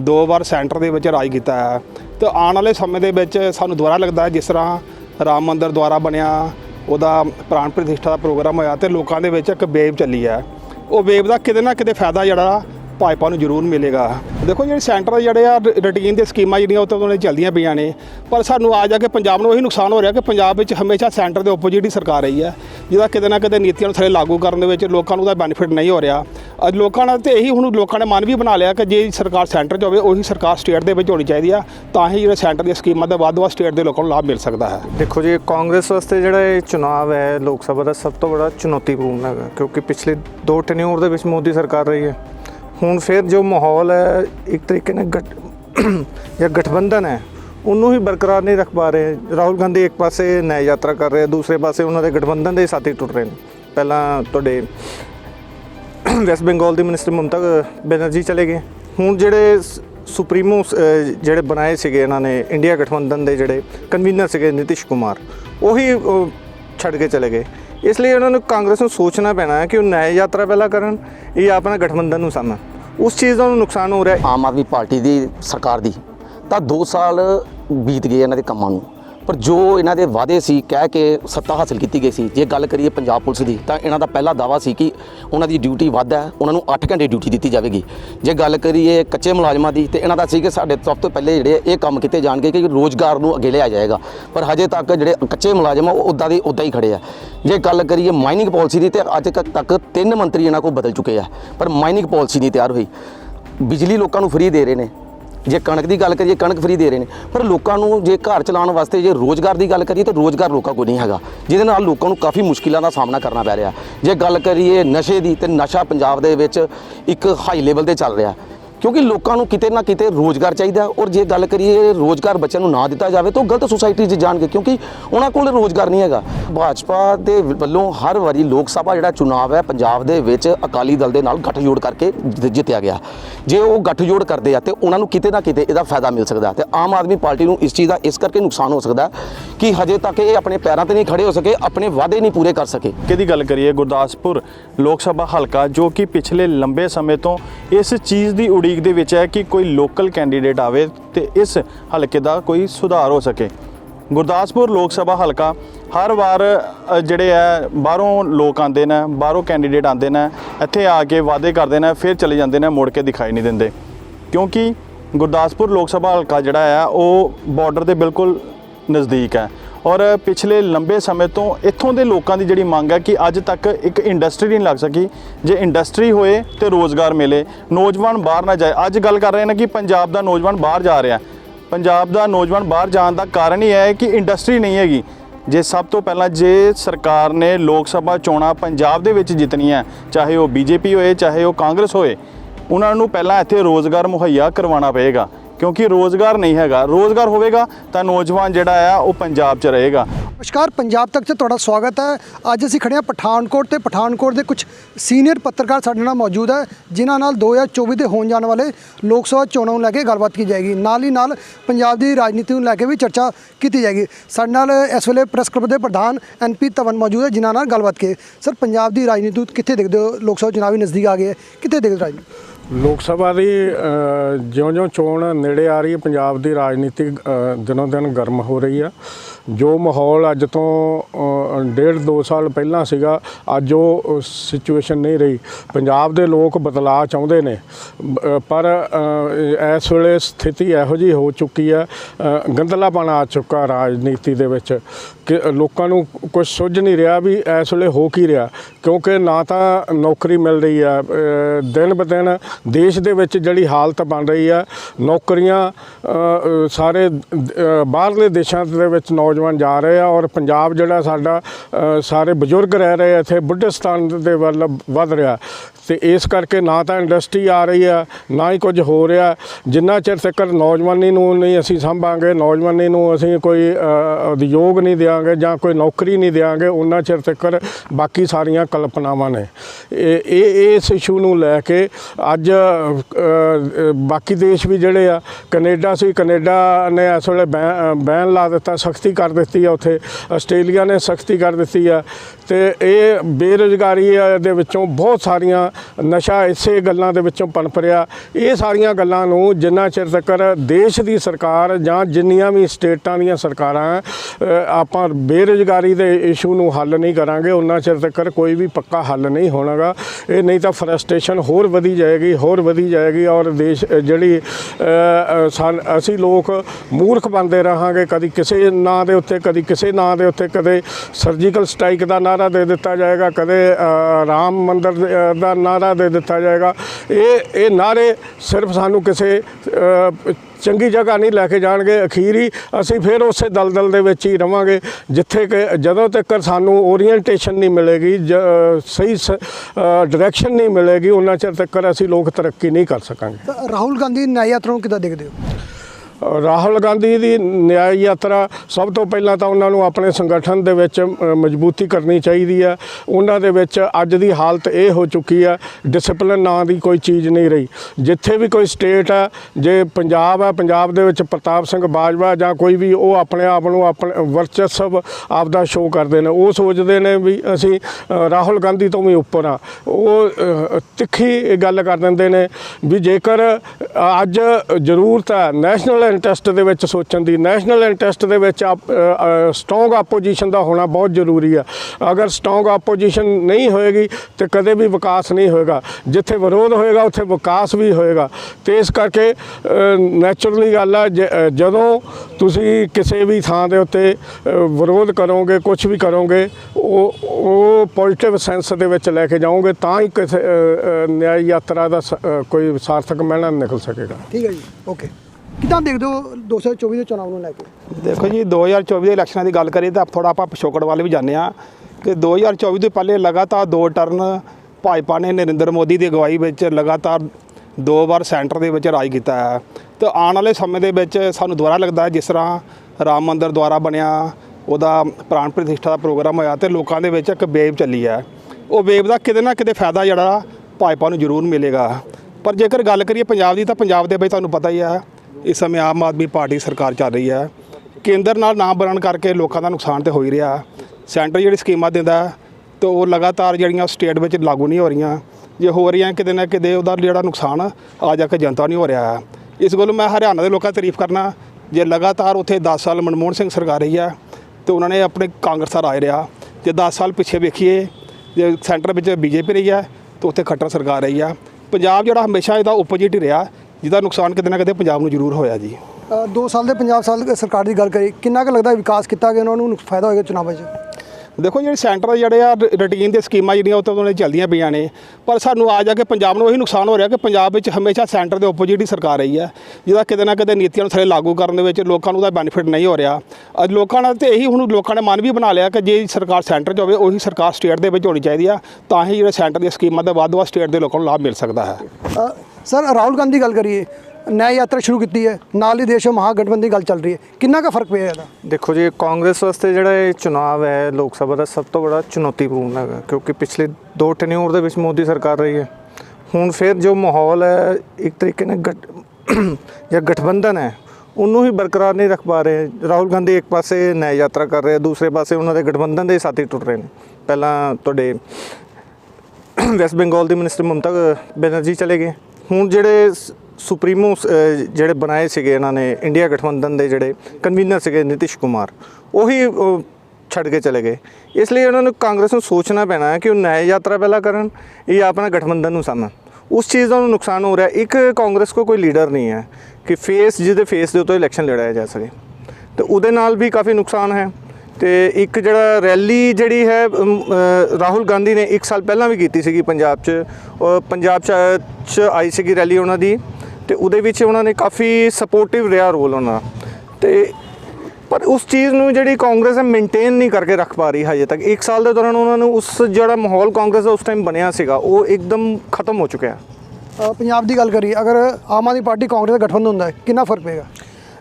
ਦੋ ਵਾਰ ਸੈਂਟਰ ਦੇ ਵਿੱਚ ਰਾਜ ਕੀਤਾ ਹੈ। ਤੇ ਆਉਣ ਵਾਲੇ ਸਮੇਂ ਦੇ ਵਿੱਚ ਸਾਨੂੰ ਦੁਬਾਰਾ ਲੱਗਦਾ ਹੈ ਜਿਸ ਤਰ੍ਹਾਂ ਰਾਮ ਮੰਦਿਰ ਦੁਆਰਾ ਬਣਿਆ, ਉਹਦਾ ਪ੍ਰਾਣ ਪ੍ਰਤਿਸ਼ਠਾ ਦਾ ਪ੍ਰੋਗਰਾਮ ਹੋਇਆ ਤੇ ਲੋਕਾਂ ਦੇ ਵਿੱਚ ਇੱਕ ਵੇਵ ਚੱਲੀ ਹੈ। ਉਹ ਵੇਵ ਦਾ ਕਿਤੇ ਨਾ ਕਿਤੇ ਫਾਇਦਾ ਜਿਹੜਾ ਭਾਜਪਾ ਨੂੰ ਜ਼ਰੂਰ ਮਿਲੇਗਾ। ਦੇਖੋ ਜਿਹੜੇ ਸੈਂਟਰ ਜਿਹੜੇ ਆ ਰੂਟੀਨ ਦੀਆਂ ਸਕੀਮਾਂ ਜਿਹੜੀਆਂ ਉਹ ਤਾਂ ਉਹਨਾਂ ਨੇ ਚੱਲਦੀਆਂ ਪਈਆਂ ਨੇ। ਪਰ ਸਾਨੂੰ ਆ ਜਾ ਕੇ ਪੰਜਾਬ ਨੂੰ ਉਹੀ ਨੁਕਸਾਨ ਹੋ ਰਿਹਾ ਕਿ ਪੰਜਾਬ ਵਿੱਚ ਹਮੇਸ਼ਾ ਸੈਂਟਰ ਦੇ ਆਪੋਜੀਟ ਹੀ ਸਰਕਾਰ ਰਹੀ ਹੈ। ਜਿਹਦਾ ਕਿਤੇ ਨਾ ਕਿਤੇ ਨੀਤੀਆਂ ਨੂੰ ਥੱਲੇ ਲਾਗੂ ਕਰਨ ਦੇ ਵਿੱਚ ਲੋਕਾਂ ਨੂੰ ਉਹਦਾ ਬੈਨੀਫਿਟ ਨਹੀਂ ਹੋ ਰਿਹਾ। ਅੱਜ ਲੋਕਾਂ ਨੇ ਤੇ ਇਹੀ ਹੁਣ ਲੋਕਾਂ ਨੇ ਮਨ ਵੀ ਬਣਾ ਲਿਆ ਕਿ ਜੇ ਸਰਕਾਰ ਸੈਂਟਰ 'ਚ ਹੋਵੇ, ਉਹੀ ਸਰਕਾਰ ਸਟੇਟ ਦੇ ਵਿੱਚ ਹੋਣੀ ਚਾਹੀਦੀ ਆ। ਤਾਂ ਹੀ ਜਿਹੜੇ ਸੈਂਟਰ ਦੀਆਂ ਸਕੀਮਾਂ ਦਾ ਵੱਧ ਤੋਂ ਵੱਧ ਸਟੇਟ ਦੇ ਲੋਕਾਂ ਨੂੰ ਲਾਭ ਮਿਲ ਸਕਦਾ ਹੈ। ਦੇਖੋ ਜੀ, ਕਾਂਗਰਸ ਵਾਸਤੇ ਜਿਹੜਾ ਇਹ ਚੁਣਾਵ ਹੈ ਲੋਕ ਸਭਾ ਦਾ ਸਭ ਤੋਂ ਬੜਾ ਚੁਣੌਤੀਪੂਰਨ ਹੈਗਾ। ਕਿਉਂਕਿ ਪਿਛਲੇ ਦੋ ਟੈਨਿਊਰ ਦੇ ਵਿੱਚ ਮੋਦੀ ਸਰਕਾਰ ਰਹੀ ਹੈ। ਹੁਣ ਫਿਰ ਜੋ ਮਾਹੌਲ ਹੈ, ਇੱਕ ਤਰੀਕੇ ਨਾਲ ਗਠ, ਜਾਂ ਗਠਬੰਧਨ ਹੈ, ਉਹਨੂੰ ਹੀ ਬਰਕਰਾਰ ਨਹੀਂ ਰੱਖ ਪਾ ਰਹੇ। ਰਾਹੁਲ ਗਾਂਧੀ ਇੱਕ ਪਾਸੇ ਨਿਆਂ ਯਾਤਰਾ ਕਰ ਰਹੇ, ਦੂਸਰੇ ਪਾਸੇ ਉਹਨਾਂ ਦੇ ਗਠਬੰਧਨ ਦੇ ਸਾਥੀ ਟੁੱਟ ਰਹੇ ਨੇ। ਪਹਿਲਾਂ ਤੁਹਾਡੇ ਵੈਸਟ ਬੰਗਾਲ ਦੀ ਮਿਨਿਸਟਰ ਮਮਤਾ ਬੈਨਰਜੀ ਚਲੇ ਗਏ। ਹੁਣ ਜਿਹੜੇ ਸੁਪਰੀਮੋ ਸ- ਜਿਹੜੇ ਬਣਾਏ ਸੀਗੇ ਇਹਨਾਂ ਨੇ, ਇੰਡੀਆ ਗਠਬੰਧਨ ਦੇ ਜਿਹੜੇ ਕਨਵੀਨਰ ਸੀਗੇ ਨਿਤਿਸ਼ ਕੁਮਾਰ, ਉਹੀ ਛੱਡ ਕੇ ਚਲੇ ਗਏ। ਇਸ ਲਈ ਉਹਨਾਂ ਨੂੰ ਕਾਂਗਰਸ ਨੂੰ ਸੋਚਣਾ ਪੈਣਾ ਹੈ ਕਿ ਉਹ ਨਿਆਂ ਯਾਤਰਾ ਪਹਿਲਾਂ ਕਰਨ ਜਾਂ ਆਪਣਾ ਗਠਬੰਧਨ ਨੂੰ ਸਾਹਮਣ ਉਸ ਚੀਜ਼ ਦਾ ਉਹਨੂੰ ਨੁਕਸਾਨ ਹੋ ਰਿਹਾ ਆਮ ਆਦਮੀ ਪਾਰਟੀ ਦੀ ਸਰਕਾਰ ਦੀ ਤਾਂ 2 ਸਾਲ ਬੀਤ ਗਏ ਇਹਨਾਂ ਦੇ ਕੰਮਾਂ ਨੂੰ। ਪਰ ਜੋ ਇਹਨਾਂ ਦੇ ਵਾਅਦੇ ਸੀ, ਕਹਿ ਕੇ ਸੱਤਾ ਹਾਸਲ ਕੀਤੀ ਗਈ ਸੀ, ਜੇ ਗੱਲ ਕਰੀਏ ਪੰਜਾਬ ਪੁਲਿਸ ਦੀ, ਤਾਂ ਇਹਨਾਂ ਦਾ ਪਹਿਲਾ ਦਾਵਾ ਸੀ ਕਿ ਉਹਨਾਂ ਦੀ ਡਿਊਟੀ ਵੱਧ ਹੈ, ਉਹਨਾਂ ਨੂੰ 8 ਘੰਟੇ ਡਿਊਟੀ ਦਿੱਤੀ ਜਾਵੇਗੀ। ਜੇ ਗੱਲ ਕਰੀਏ ਕੱਚੇ ਮੁਲਾਜ਼ਮਾਂ ਦੀ, ਤੇ ਇਹਨਾਂ ਦਾ ਸੀ ਕਿ ਸਾਡੇ ਸਭ ਤੋਂ ਪਹਿਲੇ ਜਿਹੜੇ ਇਹ ਕੰਮ ਕੀਤੇ ਜਾਣਗੇ ਕਿ ਰੋਜ਼ਗਾਰ ਨੂੰ ਅੱਗੇ ਲਿਆ ਜਾਏਗਾ। ਪਰ ਹਜੇ ਤੱਕ ਜਿਹੜੇ ਕੱਚੇ ਮੁਲਾਜ਼ਮ ਆ, ਉਹ ਉੱਦਾਂ ਦੇ ਉੱਦਾਂ ਹੀ ਖੜੇ ਆ। ਜੇ ਗੱਲ ਕਰੀਏ ਮਾਈਨਿੰਗ ਪਾਲਿਸੀ ਦੀ, ਤੇ ਅੱਜ ਤੱਕ ਤੱਕ ਤਿੰਨ ਮੰਤਰੀ ਇਹਨਾਂ ਕੋਲ ਬਦਲ ਚੁੱਕੇ ਆ। ਪਰ ਮਾਈਨਿੰਗ ਪਾਲਿਸੀ ਨਹੀਂ ਤਿਆਰ ਹੋਈ। ਬਿਜਲੀ ਲੋਕਾਂ ਨੂੰ ਫ੍ਰੀ ਦੇ ਰਹੇ ਨੇ। ਜੇ ਕਣਕ ਦੀ ਗੱਲ ਕਰੀਏ, ਕਣਕ ਫਰੀ ਦੇ ਰਹੇ ਨੇ। ਪਰ ਲੋਕਾਂ ਨੂੰ ਜੇ ਘਰ ਚਲਾਉਣ ਵਾਸਤੇ ਜੇ ਰੋਜ਼ਗਾਰ ਦੀ ਗੱਲ ਕਰੀਏ, ਤਾਂ ਰੋਜ਼ਗਾਰ ਲੋਕਾਂ ਕੋਲ ਨਹੀਂ ਹੈਗਾ। ਜਿਹਦੇ ਨਾਲ ਲੋਕਾਂ ਨੂੰ ਕਾਫੀ ਮੁਸ਼ਕਿਲਾਂ ਦਾ ਸਾਹਮਣਾ ਕਰਨਾ ਪੈ ਰਿਹਾ। ਜੇ ਗੱਲ ਕਰੀਏ ਨਸ਼ੇ ਦੀ, ਤੇ ਨਸ਼ਾ ਪੰਜਾਬ ਦੇ ਵਿੱਚ ਇੱਕ ਹਾਈ ਲੈਵਲ ਤੇ ਚੱਲ ਰਿਹਾ। ਕਿਉਂਕਿ ਲੋਕਾਂ ਨੂੰ ਕਿਤੇ ਨਾ ਕਿਤੇ ਰੋਜ਼ਗਾਰ ਚਾਹੀਦਾ ਔਰ ਜੇ ਗੱਲ ਕਰੀਏ ਰੋਜ਼ਗਾਰ ਬੱਚਿਆਂ ਨੂੰ ਨਾ ਦਿੱਤਾ ਜਾਵੇ ਤਾਂ ਉਹ ਗਲਤ ਸੁਸਾਇਟੀ 'ਚ ਜਾਣਗੇ ਕਿਉਂਕਿ ਉਹਨਾਂ ਕੋਲ ਰੋਜ਼ਗਾਰ ਨਹੀਂ ਹੈਗਾ। ਭਾਜਪਾ ਦੇ ਵੱਲੋਂ ਹਰ ਵਾਰੀ ਲੋਕ ਸਭਾ ਜਿਹੜਾ ਚੁਣਾਵ ਹੈ ਪੰਜਾਬ ਦੇ ਵਿੱਚ ਅਕਾਲੀ ਦਲ ਦੇ ਨਾਲ ਗੱਠਜੋੜ ਕਰਕੇ ਜਿੱਤਿਆ ਗਿਆ। ਜੇ ਉਹ ਗੱਠਜੋੜ ਕਰਦੇ ਆ ਤੇ ਉਹਨਾਂ ਨੂੰ ਕਿਤੇ ਨਾ ਕਿਤੇ ਇਹਦਾ ਫਾਇਦਾ ਮਿਲ ਸਕਦਾ ਤੇ ਆਮ ਆਦਮੀ ਪਾਰਟੀ ਨੂੰ ਇਸ ਚੀਜ਼ ਦਾ ਇਸ ਕਰਕੇ ਨੁਕਸਾਨ ਹੋ ਸਕਦਾ ਕਿ ਹਜੇ ਤੱਕ ਇਹ ਆਪਣੇ ਪੈਰਾਂ ਤੇ ਨਹੀਂ ਖੜੇ ਹੋ ਸਕੇ, ਆਪਣੇ ਵਾਅਦੇ ਨਹੀਂ ਪੂਰੇ ਕਰ ਸਕੇ। ਕਿਹਦੀ ਗੱਲ ਕਰੀਏ ਗੁਰਦਾਸਪੁਰ ਲੋਕ ਸਭਾ ਹਲਕਾ ਜੋ ਕਿ ਪਿਛਲੇ ਲੰਬੇ ਸਮੇਂ ਤੋਂ ਇਸ ਚੀਜ਼ ਦੀ ਉਡੀਕ ਦੇ ਵਿੱਚ ਹੈ ਕਿ ਕੋਈ ਲੋਕਲ ਕੈਂਡੀਡੇਟ ਆਵੇ ਤੇ ਇਸ ਹਲਕੇ ਦਾ ਕੋਈ ਸੁਧਾਰ ਹੋ ਸਕੇ। ਗੁਰਦਾਸਪੁਰ ਲੋਕ ਸਭਾ ਹਲਕਾ ਹਰ ਵਾਰ ਜਿਹੜੇ ਹੈ, ਬਾਹਰੋਂ ਲੋਕ ਆਉਂਦੇ ਨੇ, ਬਾਹਰੋਂ ਕੈਂਡੀਡੇਟ ਆਉਂਦੇ ਨੇ, ਇੱਥੇ ਆ ਕੇ ਵਾਅਦੇ ਕਰਦੇ ਨੇ, ਫਿਰ ਚਲੇ ਜਾਂਦੇ ਨੇ, ਮੁੜ ਕੇ ਦਿਖਾਈ ਨਹੀਂ ਦਿੰਦੇ। ਕਿਉਂਕਿ ਗੁਰਦਾਸਪੁਰ ਲੋਕ ਸਭਾ ਹਲਕਾ ਜਿਹੜਾ ਹੈ, ਉਹ ਬਾਰਡਰ ਦੇ ਬਿਲਕੁਲ ਨਜ਼ਦੀਕ ਹੈ। ਔਰ ਪਿਛਲੇ ਲੰਬੇ ਸਮੇਂ ਤੋਂ ਇੱਥੋਂ ਦੇ ਲੋਕਾਂ ਦੀ ਜਿਹੜੀ ਮੰਗ ਹੈ ਕਿ ਅੱਜ ਤੱਕ ਇੱਕ ਇੰਡਸਟਰੀ ਨਹੀਂ ਲੱਗ ਸਕੀ। ਜੇ ਇੰਡਸਟਰੀ ਹੋਏ ਤੇ ਰੋਜ਼ਗਾਰ ਮਿਲੇ, ਨੌਜਵਾਨ ਬਾਹਰ ਨਾ ਜਾਏ। ਅੱਜ ਗੱਲ ਕਰ ਰਹੇ ਨੇ ਕਿ ਪੰਜਾਬ ਦਾ ਨੌਜਵਾਨ ਬਾਹਰ ਜਾ ਰਿਹਾ ਪੰਜਾਬ ਦਾ ਨੌਜਵਾਨ ਬਾਹਰ ਜਾਣ ਦਾ ਕਾਰਨ ਹੀ ਹੈ ਕਿ ਇੰਡਸਟਰੀ ਨਹੀਂ ਹੈਗੀ। ਜੇ ਸਭ ਤੋਂ ਪਹਿਲਾਂ ਜੇ ਸਰਕਾਰ ਨੇ ਲੋਕ ਸਭਾ ਚੋਣਾਂ ਪੰਜਾਬ ਦੇ ਵਿੱਚ ਜਿੱਤਣੀਆਂ ਚਾਹੇ ਉਹ ਬੀਜੇਪੀ ਹੋਏ, ਚਾਹੇ ਉਹ ਕਾਂਗਰਸ ਹੋਏ, ਉਹਨਾਂ ਨੂੰ ਪਹਿਲਾਂ ਇੱਥੇ ਰੋਜ਼ਗਾਰ ਮੁਹੱਈਆ ਕਰਵਾਉਣਾ ਪਏਗਾ। ਕਿਉਂਕਿ ਰੋਜ਼ਗਾਰ ਨਹੀਂ ਹੈਗਾ। ਰੋਜ਼ਗਾਰ ਹੋਵੇਗਾ ਤਾਂ ਨੌਜਵਾਨ ਜਿਹੜਾ ਆ ਉਹ ਪੰਜਾਬ 'ਚ ਰਹੇਗਾ। ਨਮਸਕਾਰ ਪੰਜਾਬ ਤੱਕ 'ਚ ਤੁਹਾਡਾ ਸਵਾਗਤ ਹੈ। ਅੱਜ ਅਸੀਂ ਖੜੇ ਹਾਂ ਪਠਾਨਕੋਟ ਤੇ ਪਠਾਨਕੋਟ ਦੇ ਕੁਝ ਸੀਨੀਅਰ ਪੱਤਰਕਾਰ ਸਾਡੇ ਨਾਲ ਮੌਜੂਦ ਹੈ ਜਿਨ੍ਹਾਂ ਨਾਲ 2024 ਦੇ ਹੋਣ ਜਾਣ ਵਾਲੇ ਲੋਕ ਸਭਾ ਚੋਣਾਂ ਨੂੰ ਲੈ ਕੇ ਗੱਲਬਾਤ ਕੀਤੀ ਜਾਏਗੀ। ਨਾਲ ਹੀ ਨਾਲ ਪੰਜਾਬ ਦੀ ਰਾਜਨੀਤੀ ਨੂੰ ਲੈ ਕੇ ਵੀ ਚਰਚਾ ਕੀਤੀ ਜਾਏਗੀ। ਸਾਡੇ ਨਾਲ ਇਸ ਵੇਲੇ ਪ੍ਰੈਸ ਕਲੱਬ ਦੇ ਪ੍ਰਧਾਨ ਐਨਪੀ ਤਵਨ ਮੌਜੂਦ ਹੈ ਜਿਨ੍ਹਾਂ ਨਾਲ ਗੱਲਬਾਤ ਕੀਤੀ। ਸਰ ਪੰਜਾਬ ਦੀ ਰਾਜਨੀਤੀ ਕਿੱਥੇ ਦੇਖਦੇ ਹੋ? ਲੋਕ ਸਭਾ ਚੁਣਾਵੀ ਨਜ਼ਦੀਕ ਆ ਗਏ ਹੈ, ਕਿੱਥੇ ਦੇਖਦੇ ਹੋ ਰਾਜਨੀਤੀ? ਲੋਕ ਸਭਾ ਦੀ ਜਿਉਂ-ਜਿਉਂ ਚੋਣ ਨੇੜੇ ਆ ਰਹੀ ਹੈ ਪੰਜਾਬ ਦੀ ਰਾਜਨੀਤੀ ਅ, ਦਿਨੋਂ ਦਿਨ ਗਰਮ ਹੋ ਰਹੀ ਆ। ਜੋ ਮਾਹੌਲ ਅੱਜ ਤੋਂ ਡੇਢ ਦੋ ਸਾਲ ਪਹਿਲਾਂ ਸੀਗਾ ਅੱਜ ਉਹ ਸਿਚੁਏਸ਼ਨ ਨਹੀਂ ਰਹੀ। ਪੰਜਾਬ ਦੇ ਲੋਕ ਬਦਲਾਅ ਚਾਹੁੰਦੇ ਨੇ। ਪਰ ਇਸ ਵੇਲੇ ਸਥਿਤੀ ਇਹੋ ਜੀ ਹੋ ਚੁੱਕੀ ਹੈ ਅ, ਆ ਚੁੱਕਾ ਰਾਜਨੀਤੀ ਦੇ ਵਿੱਚ ਕਿ ਲੋਕਾਂ ਨੂੰ ਕੁਝ ਸੁੱਝ ਨਹੀਂ ਰਿਹਾ ਵੀ ਇਸ ਵੇਲੇ ਹੋ ਕੀ ਰਿਹਾ। ਕਿਉਂਕਿ ਨਾ ਤਾਂ ਨੌਕਰੀ ਮਿਲ ਰਹੀ ਆ ਦਿਨ ਬ ਦਿਨ ਦੇਸ਼ ਦੇ ਵਿੱਚ ਜਿਹੜੀ ਹਾਲਤ ਬਣ ਰਹੀ ਆ ਨੌਕਰੀਆਂ ਸਾਰੇ ਬਾਹਰਲੇ ਦੇਸ਼ਾਂ ਦੇ ਵਿੱਚ ਨੌ ਨੌਜਵਾਨ ਜਾ ਰਹੇ ਆ ਔਰ ਪੰਜਾਬ ਜਿਹੜਾ ਸਾਡਾ ਸਾਰੇ ਬਜ਼ੁਰਗ ਰਹਿ ਰਹੇ ਆ, ਇੱਥੇ ਬੁੱਢਿਸਤਾਨ ਦੇ ਵੱਲ ਵੱਧ ਰਿਹਾ ਤੇ ਇਸ ਕਰਕੇ ਨਾ ਤਾਂ ਇੰਡਸਟਰੀ ਆ ਰਹੀ ਆ, ਨਾ ਹੀ ਕੁਝ ਹੋ ਰਿਹਾ। ਜਿੰਨਾ ਚਿਰ ਤੱਕ ਨੌਜਵਾਨੀ ਨੂੰ ਨਹੀਂ ਅਸੀਂ ਸੰਭਾਂਗੇ, ਨੌਜਵਾਨੀ ਨੂੰ ਅਸੀਂ ਕੋਈ ਉਦਯੋਗ ਨਹੀਂ ਦਿਆਂਗੇ ਜਾਂ ਕੋਈ ਨੌਕਰੀ ਨਹੀਂ ਦਿਆਂਗੇ ਉਹਨਾਂ ਚਿਰ ਤੱਕ ਬਾਕੀ ਸਾਰੀਆਂ ਕਲਪਨਾਵਾਂ ਨੇ। ਇਹ ਇਹ, ਇਸ ਇਸ਼ੂ ਨੂੰ ਲੈ ਕੇ ਅੱਜ ਬਾਕੀ ਦੇਸ਼ ਵੀ ਜਿਹੜੇ ਆ, ਕੈਨੇਡਾ ਸੀ, ਕੈਨੇਡਾ ਨੇ ਇਸ ਵੇਲੇ ਬੈਨ ਬੈਨ ਲਾ ਦਿੱਤਾ, ਸਖਤੀ ਕਰ ਦਿੱਤੀ ਆ ਉੱਥੇ। ਆਸਟ੍ਰੇਲੀਆ ਨੇ ਸਖਤੀ ਕਰ ਦਿੱਤੀ ਆ। ਤੇ ਇਹ ਬੇਰੁਜ਼ਗਾਰੀ ਦੇ ਵਿੱਚੋਂ ਬਹੁਤ ਸਾਰੀਆਂ ਨਸ਼ਾ ਇਸੇ ਗੱਲਾਂ ਦੇ ਵਿੱਚੋਂ ਪਨਪ ਰਿਹਾ। ਇਹ ਸਾਰੀਆਂ ਗੱਲਾਂ ਨੂੰ ਜਿੰਨਾ ਚਿਰ ਤੱਕ ਦੇਸ਼ ਦੀ ਸਰਕਾਰ ਜਾਂ ਜਿੰਨੀਆਂ ਵੀ ਸਟੇਟਾਂ ਦੀਆਂ ਸਰਕਾਰਾਂ ਆਪਾਂ ਬੇਰੁਜ਼ਗਾਰੀ ਦੇ ਇਸ਼ੂ ਨੂੰ ਹੱਲ ਨਹੀਂ ਕਰਾਂਗੇ, ਉਹਨਾਂ ਚਿਰ ਤੱਕ ਕੋਈ ਵੀ ਪੱਕਾ ਹੱਲ ਨਹੀਂ ਹੋਣਾਗਾ। ਇਹ ਨਹੀਂ ਤਾਂ ਫਰਸਟ੍ਰੇਸ਼ਨ ਹੋਰ ਵਧੀ ਜਾਏਗੀ, ਹੋਰ ਵਧੀ ਜਾਏਗੀ ਔਰ ਦੇਸ਼, ਜਿਹੜੀ ਸਾਨ- ਅਸੀਂ ਲੋਕ ਮੂਰਖ ਬਣਦੇ ਰਹਾਂਗੇ, ਕਦੀ ਕਿਸੇ ਨਾਂ ਦੇ ਉੱਤੇ ਕਦੀ ਕਿਸੇ ਨਾਂ ਦੇ ਉੱਤੇ ਕਦੇ ਸਰਜੀਕਲ ਸਟ੍ਰਾਈਕ ਦਾ ਨਾਰਾ ਦੇ ਦਿੱਤਾ ਜਾਏਗਾ, ਕਦੇ ਰਾਮ ਮੰਦਰ ਦਾ ਨਾਰਾ ਦੇ ਦਿੱਤਾ ਜਾਏਗਾ। ਇਹ ਇਹ ਨਾਰੇ ਸਿਰਫ ਸਾਨੂੰ ਕਿਸੇ ਚੰਗੀ ਜਗ੍ਹਾ ਨਹੀਂ ਲੈ ਕੇ ਜਾਣਗੇ। ਅਖੀਰ ਹੀ ਅਸੀਂ ਫਿਰ ਉਸੇ ਦਲਦਲ ਦੇ ਵਿੱਚ ਹੀ ਰਵਾਂਗੇ, ਜਿੱਥੇ ਕਿ ਜਦੋਂ ਤੱਕ ਸਾਨੂੰ ਓਰੀਐਂਟੇਸ਼ਨ ਨਹੀਂ ਮਿਲੇਗੀ, ਜ- ਸਹੀ ਡਾਇਰੈਕਸ਼ਨ ਨਹੀਂ ਮਿਲੇਗੀ ਉਹਨਾਂ ਚਿਰ ਤੱਕ ਅਸੀਂ ਲੋਕ ਤਰੱਕੀ ਨਹੀਂ ਕਰ ਸਕਾਂਗੇ। ਰਾਹੁਲ ਗਾਂਧੀ ਨਿਆਂ ਯਾਤਰਾ ਨੂੰ ਕਿੱਦਾਂ ਦੇਖਦੇ ਹੋ? ਰਾਹੁਲ ਗਾਂਧੀ ਦੀ ਨਿਆਂ ਯਾਤਰਾ ਸਭ ਤੋਂ ਪਹਿਲਾਂ ਤਾਂ ਉਹਨਾਂ ਨੂੰ ਆਪਣੇ ਸੰਗਠਨ ਦੇ ਵਿੱਚ ਮਜ਼ਬੂਤੀ ਕਰਨੀ ਚਾਹੀਦੀ ਆ। ਉਹਨਾਂ ਦੇ ਵਿੱਚ ਅੱਜ ਦੀ ਹਾਲਤ ਇਹ ਹੋ ਚੁੱਕੀ ਆ ਡਿਸਪਲਿਨ ਨਾਂ ਦੀ ਕੋਈ ਚੀਜ਼ ਨਹੀਂ ਰਹੀ। ਜਿੱਥੇ ਵੀ ਕੋਈ ਸਟੇਟ ਆ, ਜੇ ਪੰਜਾਬ ਆ, ਪੰਜਾਬ ਦੇ ਵਿੱਚ ਪ੍ਰਤਾਪ ਸਿੰਘ ਬਾਜਵਾ ਜਾਂ ਕੋਈ ਵੀ ਉਹ ਆਪਣੇ ਆਪ ਨੂੰ ਆਪਣੇ, ਵਰਚਸਵ ਆਪਦਾ ਸ਼ੋਅ ਕਰਦੇ ਨੇ। ਉਹ ਸੋਚਦੇ ਨੇ ਵੀ ਅਸੀਂ ਰਾਹੁਲ ਗਾਂਧੀ ਤੋਂ ਵੀ ਉੱਪਰ ਆ। ਉਹ ਤਿੱਖੀ ਗੱਲ ਕਰ ਦਿੰਦੇ ਨੇ ਵੀ ਜੇਕਰ ਅੱਜ ਜ਼ਰੂਰਤ ਹੈ ਨੈਸ਼ਨਲ ਇੰਟਰਸਟ ਦੇ ਵਿੱਚ ਸੋਚਣ ਦੀ ਨੈਸ਼ਨਲ ਇੰਟਰਸਟ ਦੇ ਵਿੱਚ ਸਟਰੋਂਗ ਆਪੋਜੀਸ਼ਨ ਦਾ ਹੋਣਾ ਬਹੁਤ ਜ਼ਰੂਰੀ ਆ। ਅਗਰ ਸਟਰੋਂਗ ਆਪੋਜੀਸ਼ਨ ਨਹੀਂ ਹੋਏਗੀ ਤੇ ਕਦੇ ਵੀ ਵਿਕਾਸ ਨਹੀਂ ਹੋਏਗਾ। ਜਿੱਥੇ ਵਿਰੋਧ ਹੋਏਗਾ ਉੱਥੇ ਵਿਕਾਸ ਵੀ ਹੋਏਗਾ। ਤੇ ਇਸ ਕਰਕੇ ਨੈਚੁਰਲੀ ਗੱਲ ਆ ਜਦੋਂ ਤੁਸੀਂ ਕਿਸੇ ਵੀ ਥਾਂ ਦੇ ਉੱਤੇ ਵਿਰੋਧ ਕਰੋਗੇ ਕੁਝ ਵੀ ਕਰੋਗੇ ਉਹ ਉਹ ਪੋਜ਼ਿਟਿਵ ਸੈਂਸ ਦੇ ਵਿੱਚ ਲੈ ਕੇ ਜਾਓਗੇ ਤਾਂ ਹੀ ਕਿਸੇ ਅ, ਨਿਆਂ ਯਾਤਰਾ ਦਾ ਸ- ਕੋਈ ਸਾਰਥਕ ਮਹਿਣਾ ਨਿਕਲ ਸਕੇਗਾ। ਠੀਕ ਹੈ ਜੀ ਓਕੇ। ਕਿੱਦਾਂ ਦੇਖਦੇ ਹੋ 2024 ਦੇ ਚੋਣਾਂ ਨੂੰ ਲੈ ਕੇ? ਦੇਖੋ ਜੀ 2024 ਦੇ ਇਲੈਕਸ਼ਨਾਂ ਦੀ ਗੱਲ ਕਰੀਏ ਤਾਂ ਥੋੜਾ ਆਪਾਂ ਪਿਛੋਕੜ ਵੱਲ ਵੀ ਜਾਂਦੇ ਆ ਕਿ 2024 ਤੋਂ ਪਹਿਲੇ ਲਗਾਤਾਰ ਦੋ ਟਰਨ ਭਾਜਪਾ ਨੇ ਨਰਿੰਦਰ ਮੋਦੀ ਦੀ ਅਗਵਾਈ ਵਿੱਚ ਲਗਾਤਾਰ ਦੋ ਵਾਰ ਸੈਂਟਰ ਦੇ ਵਿੱਚ ਰਾਜ ਕੀਤਾ ਹੈ। ਤੇ ਆਉਣ ਵਾਲੇ ਸਮੇਂ ਦੇ ਵਿੱਚ ਸਾਨੂੰ ਦੁਬਾਰਾ ਲੱਗਦਾ ਹੈ ਜਿਸ ਤਰ੍ਹਾਂ ਰਾਮ ਮੰਦਿਰ ਦੁਆਰਾ ਬਣਿਆ, ਉਹਦਾ ਪ੍ਰਾਣ ਪ੍ਰਤਿਸ਼ਠਾ ਦਾ ਪ੍ਰੋਗਰਾਮ ਹੋਇਆ ਤੇ ਲੋਕਾਂ ਦੇ ਵਿੱਚ ਇੱਕ ਵੇਵ ਚੱਲੀ ਹੈ। ਉਹ ਵੇਵ ਦਾ ਕਿਤੇ ਨਾ ਕਿਤੇ ਫਾਇਦਾ ਜਿਹੜਾ ਭਾਜਪਾ ਨੂੰ ਜ਼ਰੂਰ ਮਿਲੇਗਾ। ਪਰ ਜੇਕਰ ਗੱਲ ਕਰੀਏ ਪੰਜਾਬ ਦੀ ਤਾਂ ਪੰਜਾਬ ਦੇ ਵਿੱਚ ਤੁਹਾਨੂੰ ਪਤਾ ਹੀ ਹੈ ਇਸ ਸਮੇਂ ਆਮ ਆਦਮੀ ਪਾਰਟੀ ਸਰਕਾਰ ਚੱਲ ਰਹੀ ਹੈ। ਕੇਂਦਰ ਨਾਲ ਨਾ ਬਣਨ ਕਰਕੇ ਲੋਕਾਂ ਦਾ ਨੁਕਸਾਨ ਤੇ ਹੋ ਹੀ ਰਿਹਾ। ਸੈਂਟਰ ਜਿਹੜੀ ਸਕੀਮਾਂ ਦਿੰਦਾ ਹੈ, ਤੇ ਉਹ ਲਗਾਤਾਰ ਜਿਹੜੀਆਂ ਸਟੇਟ ਵਿੱਚ ਲਾਗੂ ਨਹੀਂ ਹੋ ਰਹੀਆਂ। ਜੇ ਹੋ ਰਹੀਆਂ ਕਿਤੇ ਨਾ ਕਿਤੇ ਉਹਦਾ ਜਿਹੜਾ ਨੁਕਸਾਨ ਆ ਜਾ ਕੇ ਜਨਤਾ ਨਹੀਂ ਹੋ ਰਿਹਾ ਇਸ ਗੱਲੋਂ ਮੈਂ ਹਰਿਆਣਾ ਦੇ ਲੋਕਾਂ ਦੀ ਤਾਰੀਫ ਕਰਨਾ ਜੇ ਲਗਾਤਾਰ ਉੱਥੇ 10 ਸਾਲ ਮਨਮੋਹਨ ਸਿੰਘ ਸਰਕਾਰ ਰਹੀ ਆ ਤੇ ਉਹਨਾਂ ਨੇ ਆਪਣੇ ਕਾਂਗਰਸ ਦਾ ਰਾਜ ਰਿਹਾ। ਜੇ 10 ਸਾਲ ਪਿੱਛੇ ਵੇਖੀਏ ਜੇ ਸੈਂਟਰ ਵਿੱਚ ਬੀਜੇਪੀ ਰਹੀ ਆ ਤੇ ਉੱਥੇ ਖੱਟਰ ਸਰਕਾਰ ਰਹੀ ਆ ਪੰਜਾਬ ਜਿਹੜਾ ਹਮੇਸ਼ਾ ਇਹਦਾ ਆਪੋਜੀਟ ਹੀ ਰਿਹਾ। ਜਿਹਦਾ ਨੁਕਸਾਨ ਕਿਤੇ ਨਾ ਕਿਤੇ ਪੰਜਾਬ ਨੂੰ ਜ਼ਰੂਰ ਹੋਇਆ ਜੀ। ਅ, ਦੋ ਸਾਲ ਦੇ ਪੰਜਾਬ ਸਾਲ ਸਰਕਾਰ ਦੀ ਗੱਲ ਕਰੀ ਕਿੰਨਾ ਕੁ ਲੱਗਦਾ ਵਿਕਾਸ ਕੀਤਾ ਗਿਆ ਉਹਨਾਂ ਨੂੰ ਫਾਇਦਾ ਹੋਏਗਾ ਚੁਣਾਵਾਂ 'ਚ? ਦੇਖੋ ਜਿਹੜੇ ਸੈਂਟਰ ਜਿਹੜੇ ਆ ਰੂਟੀਨ ਦੇ ਸਕੀਮਾਂ ਜਿਹੜੀਆਂ ਉਹ ਤਾਂ ਉਹਨਾਂ ਦੀ ਚੱਲਦੀਆਂ ਪਈਆਂ ਨੇ ਪਰ ਸਾਨੂੰ ਆ ਜਾ ਕੇ ਪੰਜਾਬ ਨੂੰ ਉਹੀ ਨੁਕਸਾਨ ਹੋ ਰਿਹਾ ਕਿ ਪੰਜਾਬ ਵਿੱਚ ਹਮੇਸ਼ਾ ਸੈਂਟਰ ਦੇ ਆਪੋਜੀਟ ਹੀ ਸਰਕਾਰ ਰਹੀ ਹੈ ਜਿਹਦਾ ਕਿਤੇ ਨਾ ਕਿਤੇ ਨੀਤੀਆਂ ਨੂੰ ਥਲੇ ਲਾਗੂ ਕਰਨ ਦੇ ਵਿੱਚ ਲੋਕਾਂ ਨੂੰ ਉਹਦਾ ਬੈਨੀਫਿਟ ਨਹੀਂ ਹੋ ਰਿਹਾ। ਅੱਜ ਲੋਕਾਂ ਨਾਲ ਤੇ ਇਹੀ ਹੁਣ ਲੋਕਾਂ ਨੇ ਮਨ ਵੀ ਬਣਾ ਲਿਆ ਕਿ ਜੇ ਸਰਕਾਰ ਸੈਂਟਰ 'ਚ ਹੋਵੇ ਉਹੀ ਸਰਕਾਰ ਸਟੇਟ ਦੇ ਵਿੱਚ ਹੋਣੀ ਚਾਹੀਦੀ ਆ ਤਾਂ ਹੀ ਜਿਹੜੇ ਸੈਂਟਰ ਦੀਆਂ ਸਕੀਮਾਂ ਦਾ ਵੱਧ ਵੱਧ ਸਟੇਟ ਦੇ ਲੋਕਾਂ ਨੂੰ ਲਾਭ ਮਿਲ ਸਕਦਾ ਹੈ। ਸਰ, ਰਾਹੁਲ ਗਾਂਧੀ ਦੀ ਗੱਲ ਕਰੀਏ ਨਿਆਂ ਯਾਤਰਾ ਸ਼ੁਰੂ ਕੀਤੀ ਹੈ, ਨਾਲ ਹੀ ਦੇਸ਼ ਮਹਾਗਠਬੰਧਨ ਦੀ ਗੱਲ ਚੱਲ ਰਹੀ ਹੈ। ਕਿੰਨਾ ਕੁ ਫ਼ਰਕ ਪਿਆ ਇਹਦਾ? ਦੇਖੋ ਜੀ, ਕਾਂਗਰਸ ਵਾਸਤੇ ਜਿਹੜਾ ਇਹ ਚੁਣਾਵ ਹੈ, ਲੋਕ ਸਭਾ ਦਾ ਸਭ ਤੋਂ ਬੜਾ ਚੁਣੌਤੀਪੂਰਨ ਹੈਗਾ, ਕਿਉਂਕਿ ਪਿਛਲੇ ਦੋ ਟੈਨਿਊਰ ਦੇ ਵਿੱਚ ਮੋਦੀ ਸਰਕਾਰ ਰਹੀ ਹੈ। ਹੁਣ ਫਿਰ ਜੋ ਮਾਹੌਲ ਹੈ, ਇੱਕ ਤਰੀਕੇ ਨਾਲ ਗਠ, ਜਾਂ ਗਠਬੰਧਨ ਹੈ, ਉਹਨੂੰ ਹੀ ਬਰਕਰਾਰ ਨਹੀਂ ਰੱਖ ਪਾ ਰਹੇ। ਰਾਹੁਲ ਗਾਂਧੀ ਇੱਕ ਪਾਸੇ ਨਿਆਂ ਯਾਤਰਾ ਕਰ ਰਹੇ, ਦੂਸਰੇ ਪਾਸੇ ਉਹਨਾਂ ਦੇ ਗਠਬੰਧਨ ਦੇ ਸਾਥੀ ਟੁੱਟ ਰਹੇ ਨੇ। ਪਹਿਲਾਂ ਤੁਹਾਡੇ ਵੈਸਟ ਬੰਗਾਲ ਦੀ ਮਿਨਿਸਟਰ ਮਮਤਾ ਬੈਨਰਜੀ ਚਲੇ ਗਏ। ਹੁਣ ਜਿਹੜੇ ਸੁਪਰੀਮੋ ਸ- ਜਿਹੜੇ ਬਣਾਏ ਸੀਗੇ ਇਹਨਾਂ ਨੇ ਇੰਡੀਆ ਗਠਬੰਧਨ ਦੇ ਜਿਹੜੇ ਕਨਵੀਨਰ ਸੀਗੇ ਨਿਤਿਸ਼ ਕੁਮਾਰ, ਉਹੀ ਛੱਡ ਕੇ ਚਲੇ ਗਏ। ਇਸ ਲਈ ਉਹਨਾਂ ਨੂੰ ਕਾਂਗਰਸ ਨੂੰ ਸੋਚਣਾ ਪੈਣਾ ਹੈ ਕਿ ਉਹ ਨਿਆਂ ਯਾਤਰਾ ਪਹਿਲਾਂ ਕਰਨ ਜਾਂ ਆਪਣਾ ਗਠਬੰਧਨ ਨੂੰ ਸਾਹਮਣ ਉਸ ਚੀਜ਼ ਦਾ ਉਹਨੂੰ ਨੁਕਸਾਨ ਹੋ ਰਿਹਾ। ਇੱਕ ਕਾਂਗਰਸ ਕੋ ਕੋਈ ਲੀਡਰ ਨਹੀਂ ਹੈ ਕਿ ਫੇਸ ਜਿਹਦੇ ਫੇਸ ਦੇ ਉੱਤੇ ਇਲੈਕਸ਼ਨ ਲੜਾਇਆ ਜਾ ਸਕੇ। ਤੇ ਉਹਦੇ ਨਾਲ ਵੀ ਕਾਫੀ ਨੁਕਸਾਨ ਹੈ। ਤੇ ਇੱਕ ਜਿਹੜਾ ਰੈਲੀ ਜਿਹੜੀ ਹੈ ਰਾਹੁਲ ਗਾਂਧੀ ਨੇ 1 ਸਾਲ ਪਹਿਲਾਂ ਵੀ ਕੀਤੀ ਸੀਗੀ ਪੰਜਾਬ 'ਚ। ਔਰ ਪੰਜਾਬ 'ਚ ਆਈ ਸੀਗੀ ਰੈਲੀ ਉਹਨਾਂ ਦੀ ਤੇ ਉਹਦੇ ਵਿੱਚ ਉਹਨਾਂ ਨੇ ਕਾਫੀ ਸਪੋਰਟਿਵ ਰਿਹਾ ਰੋਲ ਉਹਨਾਂ ਦਾ ਤੇ ਪਰ ਉਸ ਚੀਜ਼ ਨੂੰ ਜਿਹੜੀ ਕਾਂਗਰਸ ਹੈ ਮੇਨਟੇਨ ਨਹੀਂ ਕਰਕੇ ਰੱਖ ਪਾ ਰਹੀ ਹਜੇ ਤੱਕ। 1 ਸਾਲ ਦੇ ਦੌਰਾਨ ਉਹਨਾਂ ਨੂੰ ਉਸ ਜਿਹੜਾ ਮਾਹੌਲ ਕਾਂਗਰਸ ਦਾ ਉਸ ਟਾਈਮ ਬਣਿਆ ਸੀਗਾ ਉਹ ਇੱਕਦਮ ਖਤਮ ਹੋ ਚੁੱਕਿਆ। ਅ, ਪੰਜਾਬ ਦੀ ਗੱਲ ਕਰੀਏ ਅਗਰ ਆਮ ਆਦਮੀ ਪਾਰਟੀ ਕਾਂਗਰਸ ਦਾ ਗਠਬੰਧਨ ਹੁੰਦਾ ਹੈ ਕਿੰਨਾ ਫ਼ਰਕ ਪਏਗਾ?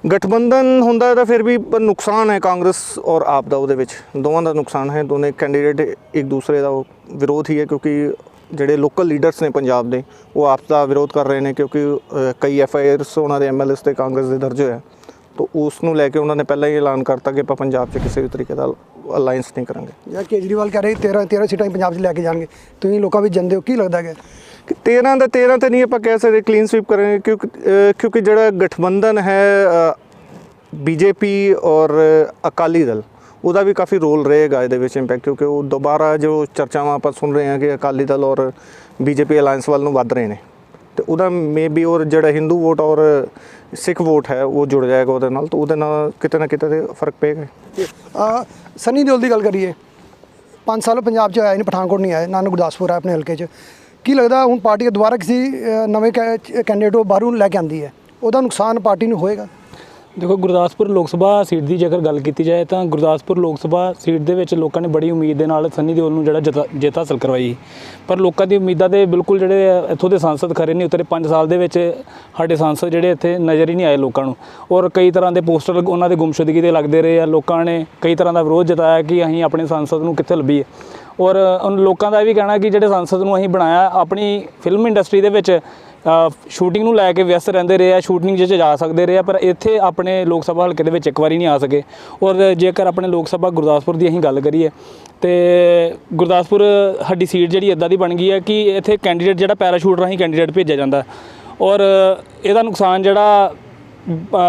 ਗਠਬੰਧਨ ਹੁੰਦਾ ਤਾਂ ਫਿਰ ਵੀ ਨੁਕਸਾਨ ਹੈ ਕਾਂਗਰਸ ਔਰ ਆਪ ਦਾ ਉਹਦੇ ਵਿੱਚ। ਦੋਵਾਂ ਦਾ ਨੁਕਸਾਨ ਹੈ, ਦੋਨੇ ਕੈਂਡੀਡੇਟ ਇੱਕ ਦੂਸਰੇ ਦਾ ਉਹ ਵਿਰੋਧ ਹੀ ਹੈ ਕਿਉਂਕਿ ਜਿਹੜੇ ਲੋਕਲ ਲੀਡਰਸ ਨੇ ਪੰਜਾਬ ਦੇ, ਉਹ ਆਪ ਦਾ ਵਿਰੋਧ ਕਰ ਰਹੇ ਨੇ ਕਿਉਂਕਿ ਕਈ ਐਫ ਆਈ ਆਰਸ ਉਹਨਾਂ ਦੇ ਐਮ ਐਲ ਤੇ ਕਾਂਗਰਸ ਦੇ ਦਰਜ ਹੋਇਆ ਤਾਂ ਉਸ ਨੂੰ ਲੈ ਕੇ ਉਹਨਾਂ ਨੇ ਪਹਿਲਾਂ ਹੀ ਐਲਾਨ ਕਰਤਾ ਕਿ ਆਪਾਂ ਪੰਜਾਬ 'ਚ ਕਿਸੇ ਵੀ ਤਰੀਕੇ ਦਾ ਅਲਾਈਅੰਸ ਨਹੀਂ ਕਰਾਂਗੇ। ਜਾਂ ਕੇਜਰੀਵਾਲ ਕਹਿ ਰਹੇ 13 13 ਸੀਟਾਂ ਹੀ ਪੰਜਾਬ 'ਚ ਲੈ ਕੇ ਜਾਣਗੇ। ਤੁਸੀਂ ਲੋਕਾਂ ਵਿੱਚ ਜਾਂਦੇ ਹੋ, ਕੀ ਲੱਗਦਾ ਹੈ ਕਿ 13 ਦਾ 13 ਤੇ ਨਹੀਂ ਆਪਾਂ ਕਹਿ ਸਕਦੇ ਕਲੀਨ ਸਵੀਪ ਕਰਾਂਗੇ, ਕਿਉਂਕਿ ਕਿਉਂਕਿ ਜਿਹੜਾ ਗਠਬੰਧਨ ਹੈ ਬੀਜੇਪੀ ਔਰ ਅਕਾਲੀ ਦਲ, ਉਹਦਾ ਵੀ ਕਾਫੀ ਰੋਲ ਰਹੇਗਾ ਇਹਦੇ ਵਿੱਚ ਇੰਪੈਕਟ ਕਿਉਂਕਿ ਉਹ ਦੁਬਾਰਾ ਜੋ ਚਰਚਾਵਾਂ ਆਪਾਂ ਸੁਣ ਰਹੇ ਹਾਂ ਕਿ ਅਕਾਲੀ ਦਲ ਔਰ ਬੀਜੇਪੀ ਅਲਾਈਅੰਸ ਵੱਲ ਨੂੰ ਵੱਧ ਰਹੇ ਨੇ, ਤੇ ਉਹਦਾ ਮੇਬੀ ਔਰ ਜਿਹੜਾ ਹਿੰਦੂ ਵੋਟ ਔਰ ਸਿੱਖ ਵੋਟ ਹੈ, ਉਹ ਜੁੜ ਜਾਏਗਾ ਉਹਦੇ ਨਾਲ, ਤਾਂ ਉਹਦੇ ਨਾਲ ਕਿਤੇ ਨਾ ਕਿਤੇ ਤੇ ਫ਼ਰਕ ਪਏਗਾ। ਸਨੀ ਦਿਓਲ ਦੀ ਗੱਲ ਕਰੀਏ 5 ਸਾਲ ਪੰਜਾਬ 'ਚ ਆਇਆ ਨਹੀਂ ਪਠਾਨਕੋਟ ਨਹੀਂ ਆਏ ਨਾਨਕ ਗੁਰਦਾਸਪੁਰ ਆ ਆਪਣੇ ਹਲਕੇ 'ਚ ਕੀ ਲੱਗਦਾ ਹੁਣ ਪਾਰਟੀ ਦੁਬਾਰਾ ਕਿਸੇ ਅ, ਨਵੇਂ ਕੈਂਡੀਡੇਟ ਉਹ ਬਾਹਰੋਂ ਲੈ ਕੇ ਆਂਦੀ ਹੈ? ਉਹਦਾ ਨੁਕਸਾਨ ਪਾਰਟੀ ਨੂੰ ਹੋਏਗਾ? ਦੇਖੋ ਗੁਰਦਾਸਪੁਰ ਲੋਕ ਸਭਾ ਸੀਟ ਦੀ ਜੇਕਰ ਗੱਲ ਕੀਤੀ ਜਾਏ ਤਾਂ ਗੁਰਦਾਸਪੁਰ ਲੋਕ ਸਭਾ ਸੀਟ ਦੇ ਵਿੱਚ ਲੋਕਾਂ ਨੇ ਬੜੀ ਉਮੀਦ ਦੇ ਨਾਲ ਸੰਨੀ ਦਿਓਲ ਨੂੰ ਜਿਹੜਾ ਜਿੱਤ- ਜਿੱਤ ਹਾਸਲ ਕਰਵਾਈ ਪਰ ਲੋਕਾਂ ਦੀ ਉਮੀਦਾਂ ਦੇ ਬਿਲਕੁਲ ਜਿਹੜੇ ਇੱਥੋਂ ਦੇ ਸੰਸਦ ਖਰੇ ਨਹੀਂ ਉਤਰੇ 5 ਸਾਲ ਦੇ ਵਿੱਚ ਸਾਡੇ ਸੰਸਦ ਜਿਹੜੇ ਇੱਥੇ ਨਜ਼ਰ ਹੀ ਨਹੀਂ ਆਏ ਲੋਕਾਂ ਨੂੰ। ਔਰ ਕਈ ਤਰ੍ਹਾਂ ਦੇ ਪੋਸਟਰ ਉਹਨਾਂ ਦੇ ਗੁੰਮਸ਼ੁਦਗੀ ਦੇ ਲੱਗਦੇ ਰਹੇ ਆ। ਲੋਕਾਂ ਨੇ ਕਈ ਤਰ੍ਹਾਂ ਦਾ ਵਿਰੋਧ ਜਤਾਇਆ ਕਿ ਅਸੀਂ ਆਪਣੇ ਸੰਸਦ ਨੂੰ ਕਿੱਥੇ ਲੱਭੀਏ। ਔਰ ਲੋਕਾਂ ਦਾ ਇਹ ਵੀ ਕਹਿਣਾ ਕਿ ਜਿਹੜੇ ਸੰਸਦ ਨੂੰ ਅਸੀਂ ਬਣਾਇਆ, ਆਪਣੀ ਫਿਲਮ ਇੰਡਸਟਰੀ ਦੇ ਵਿੱਚ ਸ਼ੂਟਿੰਗ ਨੂੰ ਲੈ ਕੇ ਵਿਅਸਤ ਰਹਿੰਦੇ ਰਹੇ ਆ ਸ਼ੂਟਿੰਗ 'ਚ ਜਾ ਸਕਦੇ ਰਹੇ ਆ, ਪਰ ਇੱਥੇ ਆਪਣੇ ਲੋਕ ਸਭਾ ਹਲਕੇ ਦੇ ਵਿੱਚ ਇੱਕ ਵਾਰੀ ਨਹੀਂ ਆ ਸਕੇ। ਔਰ ਜੇਕਰ ਆਪਣੇ ਲੋਕ ਸਭਾ ਗੁਰਦਾਸਪੁਰ ਦੀ ਅਸੀਂ ਗੱਲ ਕਰੀਏ, ਤੇ ਗੁਰਦਾਸਪੁਰ ਸਾਡੀ ਸੀਟ ਜਿਹੜੀ ਇਦਾਂ ਦੀ ਬਣ ਗਈ ਹੈ ਕਿ ਇੱਥੇ ਕੈਂਡੀਡੇਟ ਜਿਹੜਾ ਪੈਰਾਸ਼ੂਟ ਰਾਹੀਂ ਕੈਂਡੀਡੇਟ ਭੇਜਿਆ ਜਾਂਦਾ। ਔਰ ਇਹਦਾ ਨੁਕਸਾਨ ਜਿਹੜਾ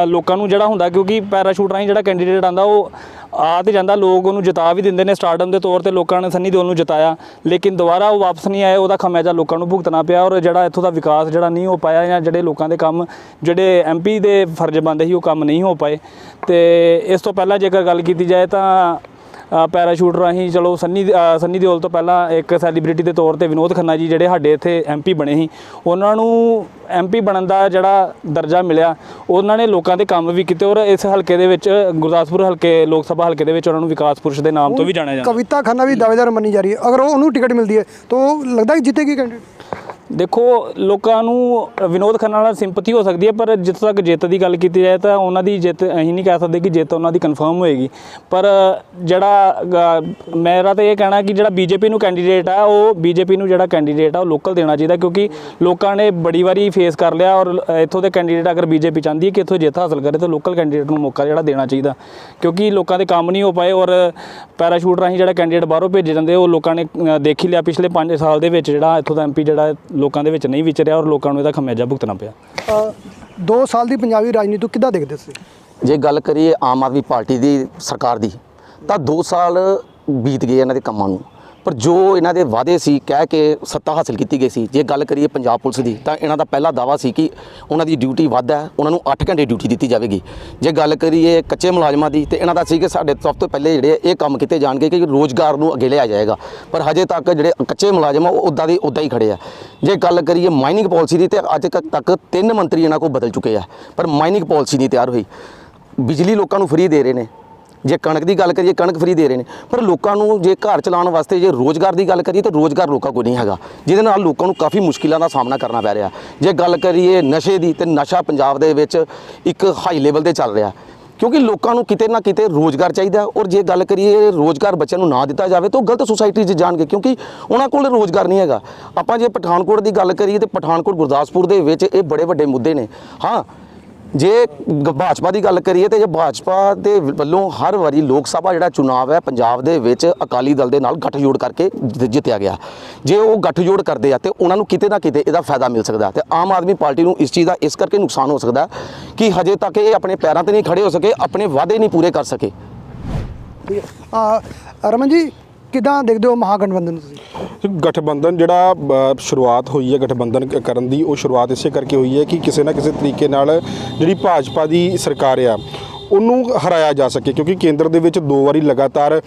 ਲੋਕਾਂ ਨੂੰ ਜਿਹੜਾ ਹੁੰਦਾ ਕਿਉਂਕਿ ਪੈਰਾਸ਼ੂਟ ਰਾਹੀਂ ਜਿਹੜਾ ਕੈਂਡੀਡੇਟ ਆਂਦਾ ਉਹ ਆ ਤੇ ਜਾਂਦਾ, ਲੋਕ ਉਹਨੂੰ ਜਿਤਾ ਵੀ ਦਿੰਦੇ ਨੇ ਸਟਾਰਡਮ ਦੇ ਤੌਰ ਤੇ, ਲੋਕਾਂ ਨੇ ਸੰਨੀ ਦਿਓਲ ਨੂੰ ਜਿਤਾਇਆ। ਲੇਕਿਨ ਦੁਬਾਰਾ ਉਹ ਵਾਪਸ ਨਹੀਂ ਆਏ, ਉਹਦਾ ਖਮਿਆਜਾ ਲੋਕਾਂ ਨੂੰ ਭੁਗਤਣਾ ਪਿਆ ਔਰ ਜਿਹੜਾ ਇੱਥੋਂ ਦਾ ਵਿਕਾਸ ਜਿਹੜਾ ਨਹੀਂ ਹੋ ਪਾਇਆ ਜਾਂ ਜਿਹੜੇ ਲੋਕਾਂ ਦੇ ਕੰਮ, ਜਿਹੜੇ ਐਮਪੀ ਦੇ ਫਰਜ਼ ਬੰਦੇ ਸੀ, ਉਹ ਕੰਮ ਨਹੀਂ ਹੋ ਪਾਏ। ਤੇ ਇਸ ਤੋਂ ਪਹਿਲਾਂ ਜੇਕਰ ਗੱਲ ਕੀਤੀ ਜਾਏ ਤਾਂ ਪੈਰਾਸ਼ੂਟ ਰਾਹੀਂ ਚਲੋ ਸੰਨੀ ਸੰਨੀ ਦਿਓਲ ਤੋਂ ਪਹਿਲਾਂ ਇੱਕ ਸੈਲੀਬ੍ਰਿਟੀ ਦੇ ਤੌਰ ਤੇ ਵਿਨੋਦ ਖੰਨਾ ਜੀ ਜਿਹੜੇ ਸਾਡੇ ਇੱਥੇ ਐਮਪੀ ਬਣੇ ਸੀ, ਉਹਨਾਂ ਨੂੰ ਐਮਪੀ ਬਣਨ ਦਾ ਜਿਹੜਾ ਦਰਜਾ ਮਿਲਿਆ, ਉਹਨਾਂ ਨੇ ਲੋਕਾਂ ਦੇ ਕੰਮ ਵੀ ਕੀਤੇ ਔਰ ਇਸ ਹਲਕੇ ਦੇ ਵਿੱਚ, ਗੁਰਦਾਸਪੁਰ ਹਲਕੇ, ਲੋਕ ਸਭਾ ਹਲਕੇ ਦੇ ਵਿੱਚ ਉਹਨਾਂ ਨੂੰ ਵਿਕਾਸ ਪੁਰਸ਼ ਦੇ ਨਾਮ ਤੋਂ ਵੀ ਜਾਣਿਆ ਜਾਂਦਾ। ਕਵਿਤਾ ਖੰਨਾ ਵੀ ਦਾਅਵੇਦਾਰ ਮੰਨੀ ਜਾ ਰਹੀ ਹੈ। ਅਗਰ ਉਹ ਉਹਨੂੰ ਟਿਕਟ ਮਿਲਦੀ ਹੈ, ਤਾਂ ਉਹ ਲੱਗਦਾ ਕਿ ਜਿੱਤੇਗੀ ਕੈਂਡੀਡੇਟ ਦੇਖੋ ਲੋਕਾਂ ਨੂੰ ਵਿਨੋਦ ਖੰਨਾ ਨਾਲ ਸਿੰਪਥੀ ਹੋ ਸਕਦੀ ਹੈ ਪਰ ਜਿੱਥੋਂ ਤੱਕ ਜਿੱਤ ਦੀ ਗੱਲ ਕੀਤੀ ਜਾਏ ਤਾਂ ਉਹਨਾਂ ਦੀ ਜਿੱਤ ਅਸੀਂ ਨਹੀਂ ਕਹਿ ਸਕਦੇ ਕਿ ਜਿੱਤ ਉਹਨਾਂ ਦੀ ਕਨਫਰਮ ਹੋਏਗੀ। ਪਰ ਜਿਹੜਾ ਗ- ਮੇਰਾ ਤਾਂ ਇਹ ਕਹਿਣਾ ਕਿ ਜਿਹੜਾ ਬੀਜੇਪੀ ਨੂੰ ਕੈਂਡੀਡੇਟ ਆ ਉਹ ਬੀਜੇਪੀ ਨੂੰ ਜਿਹੜਾ ਕੈਂਡੀਡੇਟ ਆ ਉਹ ਲੋਕਲ ਦੇਣਾ ਚਾਹੀਦਾ ਕਿਉਂਕਿ ਲੋਕਾਂ ਨੇ ਬੜੀ ਵਾਰੀ ਫੇਸ ਕਰ ਲਿਆ ਔਰ ਇੱਥੋਂ ਦੇ ਕੈਂਡੀਡੇਟ ਅਗਰ ਬੀਜੇਪੀ ਚਾਹੁੰਦੀ ਹੈ ਕਿ ਇੱਥੋਂ ਜਿੱਤ ਹਾਸਲ ਕਰੇ ਤਾਂ ਲੋਕਲ ਕੈਂਡੀਡੇਟ ਨੂੰ ਮੌਕਾ ਜਿਹੜਾ ਦੇਣਾ ਚਾਹੀਦਾ। ਕਿਉਂਕਿ ਲੋਕਾਂ ਦੇ ਕੰਮ ਨਹੀਂ ਹੋ ਪਾਏ ਔਰ ਪੈਰਾਸ਼ੂਟ ਰਾਹੀਂ ਜਿਹੜਾ ਕੈਂਡੀਡੇਟ ਬਾਹਰੋਂ ਭੇਜੇ ਜਾਂਦੇ ਉਹ ਲੋਕਾਂ ਨੇ ਅ, ਦੇਖ ਹੀ ਲਿਆ ਪਿਛਲੇ 5 ਸਾਲ ਦੇ ਵਿੱਚ ਜਿਹੜਾ ਇੱਥੋਂ ਦਾ ਐਮਪੀ ਜਿਹੜਾ ਲੋਕਾਂ ਦੇ ਵਿੱਚ ਨਹੀਂ ਵਿਚਰਿਆ ਔਰ ਲੋਕਾਂ ਨੂੰ ਇਹਦਾ ਖਮਿਆਜਾ ਭੁਗਤਣਾ ਪਿਆ। ਦੋ ਸਾਲ ਦੀ ਪੰਜਾਬੀ ਰਾਜਨੀਤੀ ਨੂੰ ਕਿੱਦਾਂ ਦੇਖਦੇ ਸੀ ਜੇ ਗੱਲ ਕਰੀਏ ਆਮ ਆਦਮੀ ਪਾਰਟੀ ਦੀ ਸਰਕਾਰ ਦੀ ਤਾਂ 2 ਸਾਲ ਬੀਤ ਗਏ ਇਹਨਾਂ ਦੇ ਕੰਮਾਂ ਨੂੰ। ਪਰ ਜੋ ਇਹਨਾਂ ਦੇ ਵਾਅਦੇ ਸੀ, ਕਹਿ ਕੇ ਸੱਤਾ ਹਾਸਲ ਕੀਤੀ ਗਈ ਸੀ, ਜੇ ਗੱਲ ਕਰੀਏ ਪੰਜਾਬ ਪੁਲਿਸ ਦੀ, ਤਾਂ ਇਹਨਾਂ ਦਾ ਪਹਿਲਾ ਦਾਵਾ ਸੀ ਕਿ ਉਹਨਾਂ ਦੀ ਡਿਊਟੀ ਵੱਧ ਹੈ, ਉਹਨਾਂ ਨੂੰ 8 ਘੰਟੇ ਡਿਊਟੀ ਦਿੱਤੀ ਜਾਵੇਗੀ। ਜੇ ਗੱਲ ਕਰੀਏ ਕੱਚੇ ਮੁਲਾਜ਼ਮਾਂ ਦੀ, ਤੇ ਇਹਨਾਂ ਦਾ ਸੀ ਕਿ ਸਾਡੇ ਸਭ ਤੋਂ ਪਹਿਲੇ ਜਿਹੜੇ ਇਹ ਕੰਮ ਕੀਤੇ ਜਾਣਗੇ ਕਿ ਰੋਜ਼ਗਾਰ ਨੂੰ ਅੱਗੇ ਲਿਆ ਜਾਏਗਾ। ਪਰ ਹਜੇ ਤੱਕ ਜਿਹੜੇ ਕੱਚੇ ਮੁਲਾਜ਼ਮ ਆ, ਉਹ ਉੱਦਾਂ ਦੀ ਉੱਦਾਂ ਹੀ ਖੜੇ ਆ। ਜੇ ਗੱਲ ਕਰੀਏ ਮਾਈਨਿੰਗ ਪਾਲਿਸੀ ਦੀ, ਤੇ ਅੱਜ ਤੱਕ ਤੱਕ ਤਿੰਨ ਮੰਤਰੀ ਇਹਨਾਂ ਕੋਲ ਬਦਲ ਚੁੱਕੇ ਆ। ਪਰ ਮਾਈਨਿੰਗ ਪਾਲਿਸੀ ਨਹੀਂ ਤਿਆਰ ਹੋਈ। ਬਿਜਲੀ ਲੋਕਾਂ ਨੂੰ ਫ੍ਰੀ ਦੇ ਰਹੇ ਨੇ। ਜੇ ਕਣਕ ਦੀ ਗੱਲ ਕਰੀਏ, ਕਣਕ ਫਰੀ ਦੇ ਰਹੇ ਨੇ। ਪਰ ਲੋਕਾਂ ਨੂੰ ਜੇ ਘਰ ਚਲਾਉਣ ਵਾਸਤੇ ਜੇ ਰੋਜ਼ਗਾਰ ਦੀ ਗੱਲ ਕਰੀਏ, ਤਾਂ ਰੋਜ਼ਗਾਰ ਲੋਕਾਂ ਕੋਲ ਨਹੀਂ ਹੈਗਾ। ਜਿਹਦੇ ਨਾਲ ਲੋਕਾਂ ਨੂੰ ਕਾਫੀ ਮੁਸ਼ਕਿਲਾਂ ਦਾ ਸਾਹਮਣਾ ਕਰਨਾ ਪੈ ਰਿਹਾ। ਜੇ ਗੱਲ ਕਰੀਏ ਨਸ਼ੇ ਦੀ, ਤੇ ਨਸ਼ਾ ਪੰਜਾਬ ਦੇ ਵਿੱਚ ਇੱਕ ਹਾਈ ਲੈਵਲ ਤੇ ਚੱਲ ਰਿਹਾ। ਕਿਉਂਕਿ ਲੋਕਾਂ ਨੂੰ ਕਿਤੇ ਨਾ ਕਿਤੇ ਰੋਜ਼ਗਾਰ ਚਾਹੀਦਾ ਔਰ ਜੇ ਗੱਲ ਕਰੀਏ, ਰੋਜ਼ਗਾਰ ਬੱਚਿਆਂ ਨੂੰ ਨਾ ਦਿੱਤਾ ਜਾਵੇ, ਤਾਂ ਉਹ ਗਲਤ ਸੁਸਾਇਟੀ 'ਚ ਜਾਣਗੇ। ਕਿਉਂਕਿ ਉਹਨਾਂ ਕੋਲ ਰੋਜ਼ਗਾਰ ਨਹੀਂ ਹੈਗਾ। ਆਪਾਂ ਜੇ ਪਠਾਨਕੋਟ ਦੀ ਗੱਲ ਕਰੀਏ, ਤੇ ਪਠਾਨਕੋਟ ਗੁਰਦਾਸਪੁਰ ਦੇ ਵਿੱਚ ਇਹ ਬੜੇ ਵੱਡੇ ਮੁੱਦੇ ਨੇ। ਹਾਂ ਜੇ ਭਾਜਪਾ ਦੀ ਗੱਲ ਕਰੀਏ ਤੇ ਜੇ ਭਾਜਪਾ ਦੇ ਵੱਲੋਂ ਹਰ ਵਾਰੀ ਲੋਕ ਸਭਾ ਜਿਹੜਾ ਚੁਣਾਵ ਹੈ ਪੰਜਾਬ ਦੇ ਵਿੱਚ ਅਕਾਲੀ ਦਲ ਦੇ ਨਾਲ ਗੱਠਜੋੜ ਕਰਕੇ ਜਿੱਤਿਆ ਗਿਆ। ਜੇ ਉਹ ਗੱਠਜੋੜ ਕਰਦੇ ਆ ਤੇ ਉਹਨਾਂ ਨੂੰ ਕਿਤੇ ਨਾ ਕਿਤੇ ਇਹਦਾ ਫਾਇਦਾ ਮਿਲ ਸਕਦਾ ਤੇ ਆਮ ਆਦਮੀ ਪਾਰਟੀ ਨੂੰ ਇਸ ਚੀਜ਼ ਦਾ ਇਸ ਕਰਕੇ ਨੁਕਸਾਨ ਹੋ ਸਕਦਾ ਕਿ ਹਜੇ ਤੱਕ ਇਹ ਆਪਣੇ ਪੈਰਾਂ ਤੇ ਨਹੀਂ ਖੜੇ ਹੋ ਸਕੇ, ਆਪਣੇ ਵਾਅਦੇ ਨਹੀਂ ਪੂਰੇ ਕਰ ਸਕੇ। ਰਮਨ ਜੀ ਕਿੱਦਾਂ ਦੇਖਦੇ ਹੋ ਮਹਾਗਠਬੰਧਨ ਨੂੰ ਤੁਸੀਂ? ਗਠਬੰਧਨ ਜਿਹੜਾ ਸ਼ੁਰੂਆਤ ਹੋਈ ਹੈ ਗਠਬੰਧਨ ਕਰਨ ਦੀ, ਉਹ ਸ਼ੁਰੂਆਤ ਇਸੇ ਕਰਕੇ ਹੋਈ ਹੈ ਕਿ ਕਿਸੇ ਨਾ ਕਿਸੇ ਤਰੀਕੇ ਨਾਲ ਜਿਹੜੀ ਭਾਜਪਾ ਦੀ ਸਰਕਾਰ ਆ ਉਹਨੂੰ ਹਰਾਇਆ ਜਾ ਸਕੇ, ਕਿਉਂਕਿ ਕੇਂਦਰ ਦੇ ਵਿੱਚ ਦੋ ਵਾਰੀ ਲਗਾਤਾਰ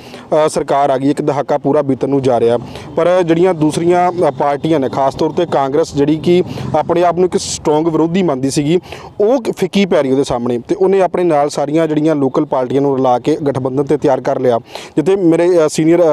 ਸਰਕਾਰ ਆ ਗਈ, ਇੱਕ ਦਹਾਕਾ ਪੂਰਾ ਬੀਤਣ ਨੂੰ ਜਾ ਰਿਹਾ। ਪਰ ਜਿਹੜੀਆਂ ਦੂਸਰੀਆਂ ਪਾਰਟੀਆਂ ਨੇ, ਖਾਸ ਤੌਰ ਤੇ ਕਾਂਗਰਸ ਜਿਹੜੀ ਕਿ ਆਪਣੇ ਆਪ ਨੂੰ ਇੱਕ ਸਟਰੋਂਗ ਵਿਰੋਧੀ ਮੰਨਦੀ ਸੀਗੀ, ਉਹ ਕ- ਫਿੱਕੀ ਪੈ ਰਹੀ ਉਹਦੇ ਸਾਹਮਣੇ ਤੇ ਉਹਨੇ ਆਪਣੇ ਨਾਲ ਸਾਰੀਆਂ ਜਿਹੜੀਆਂ ਲੋਕਲ ਪਾਰਟੀਆਂ ਨੂੰ ਰਲਾ ਕੇ ਗਠਬੰਧਨ ਤੇ ਤਿਆਰ ਕਰ ਲਿਆ। ਜਿੱਥੇ ਮੇਰੇ ਸੀਨੀਅਰ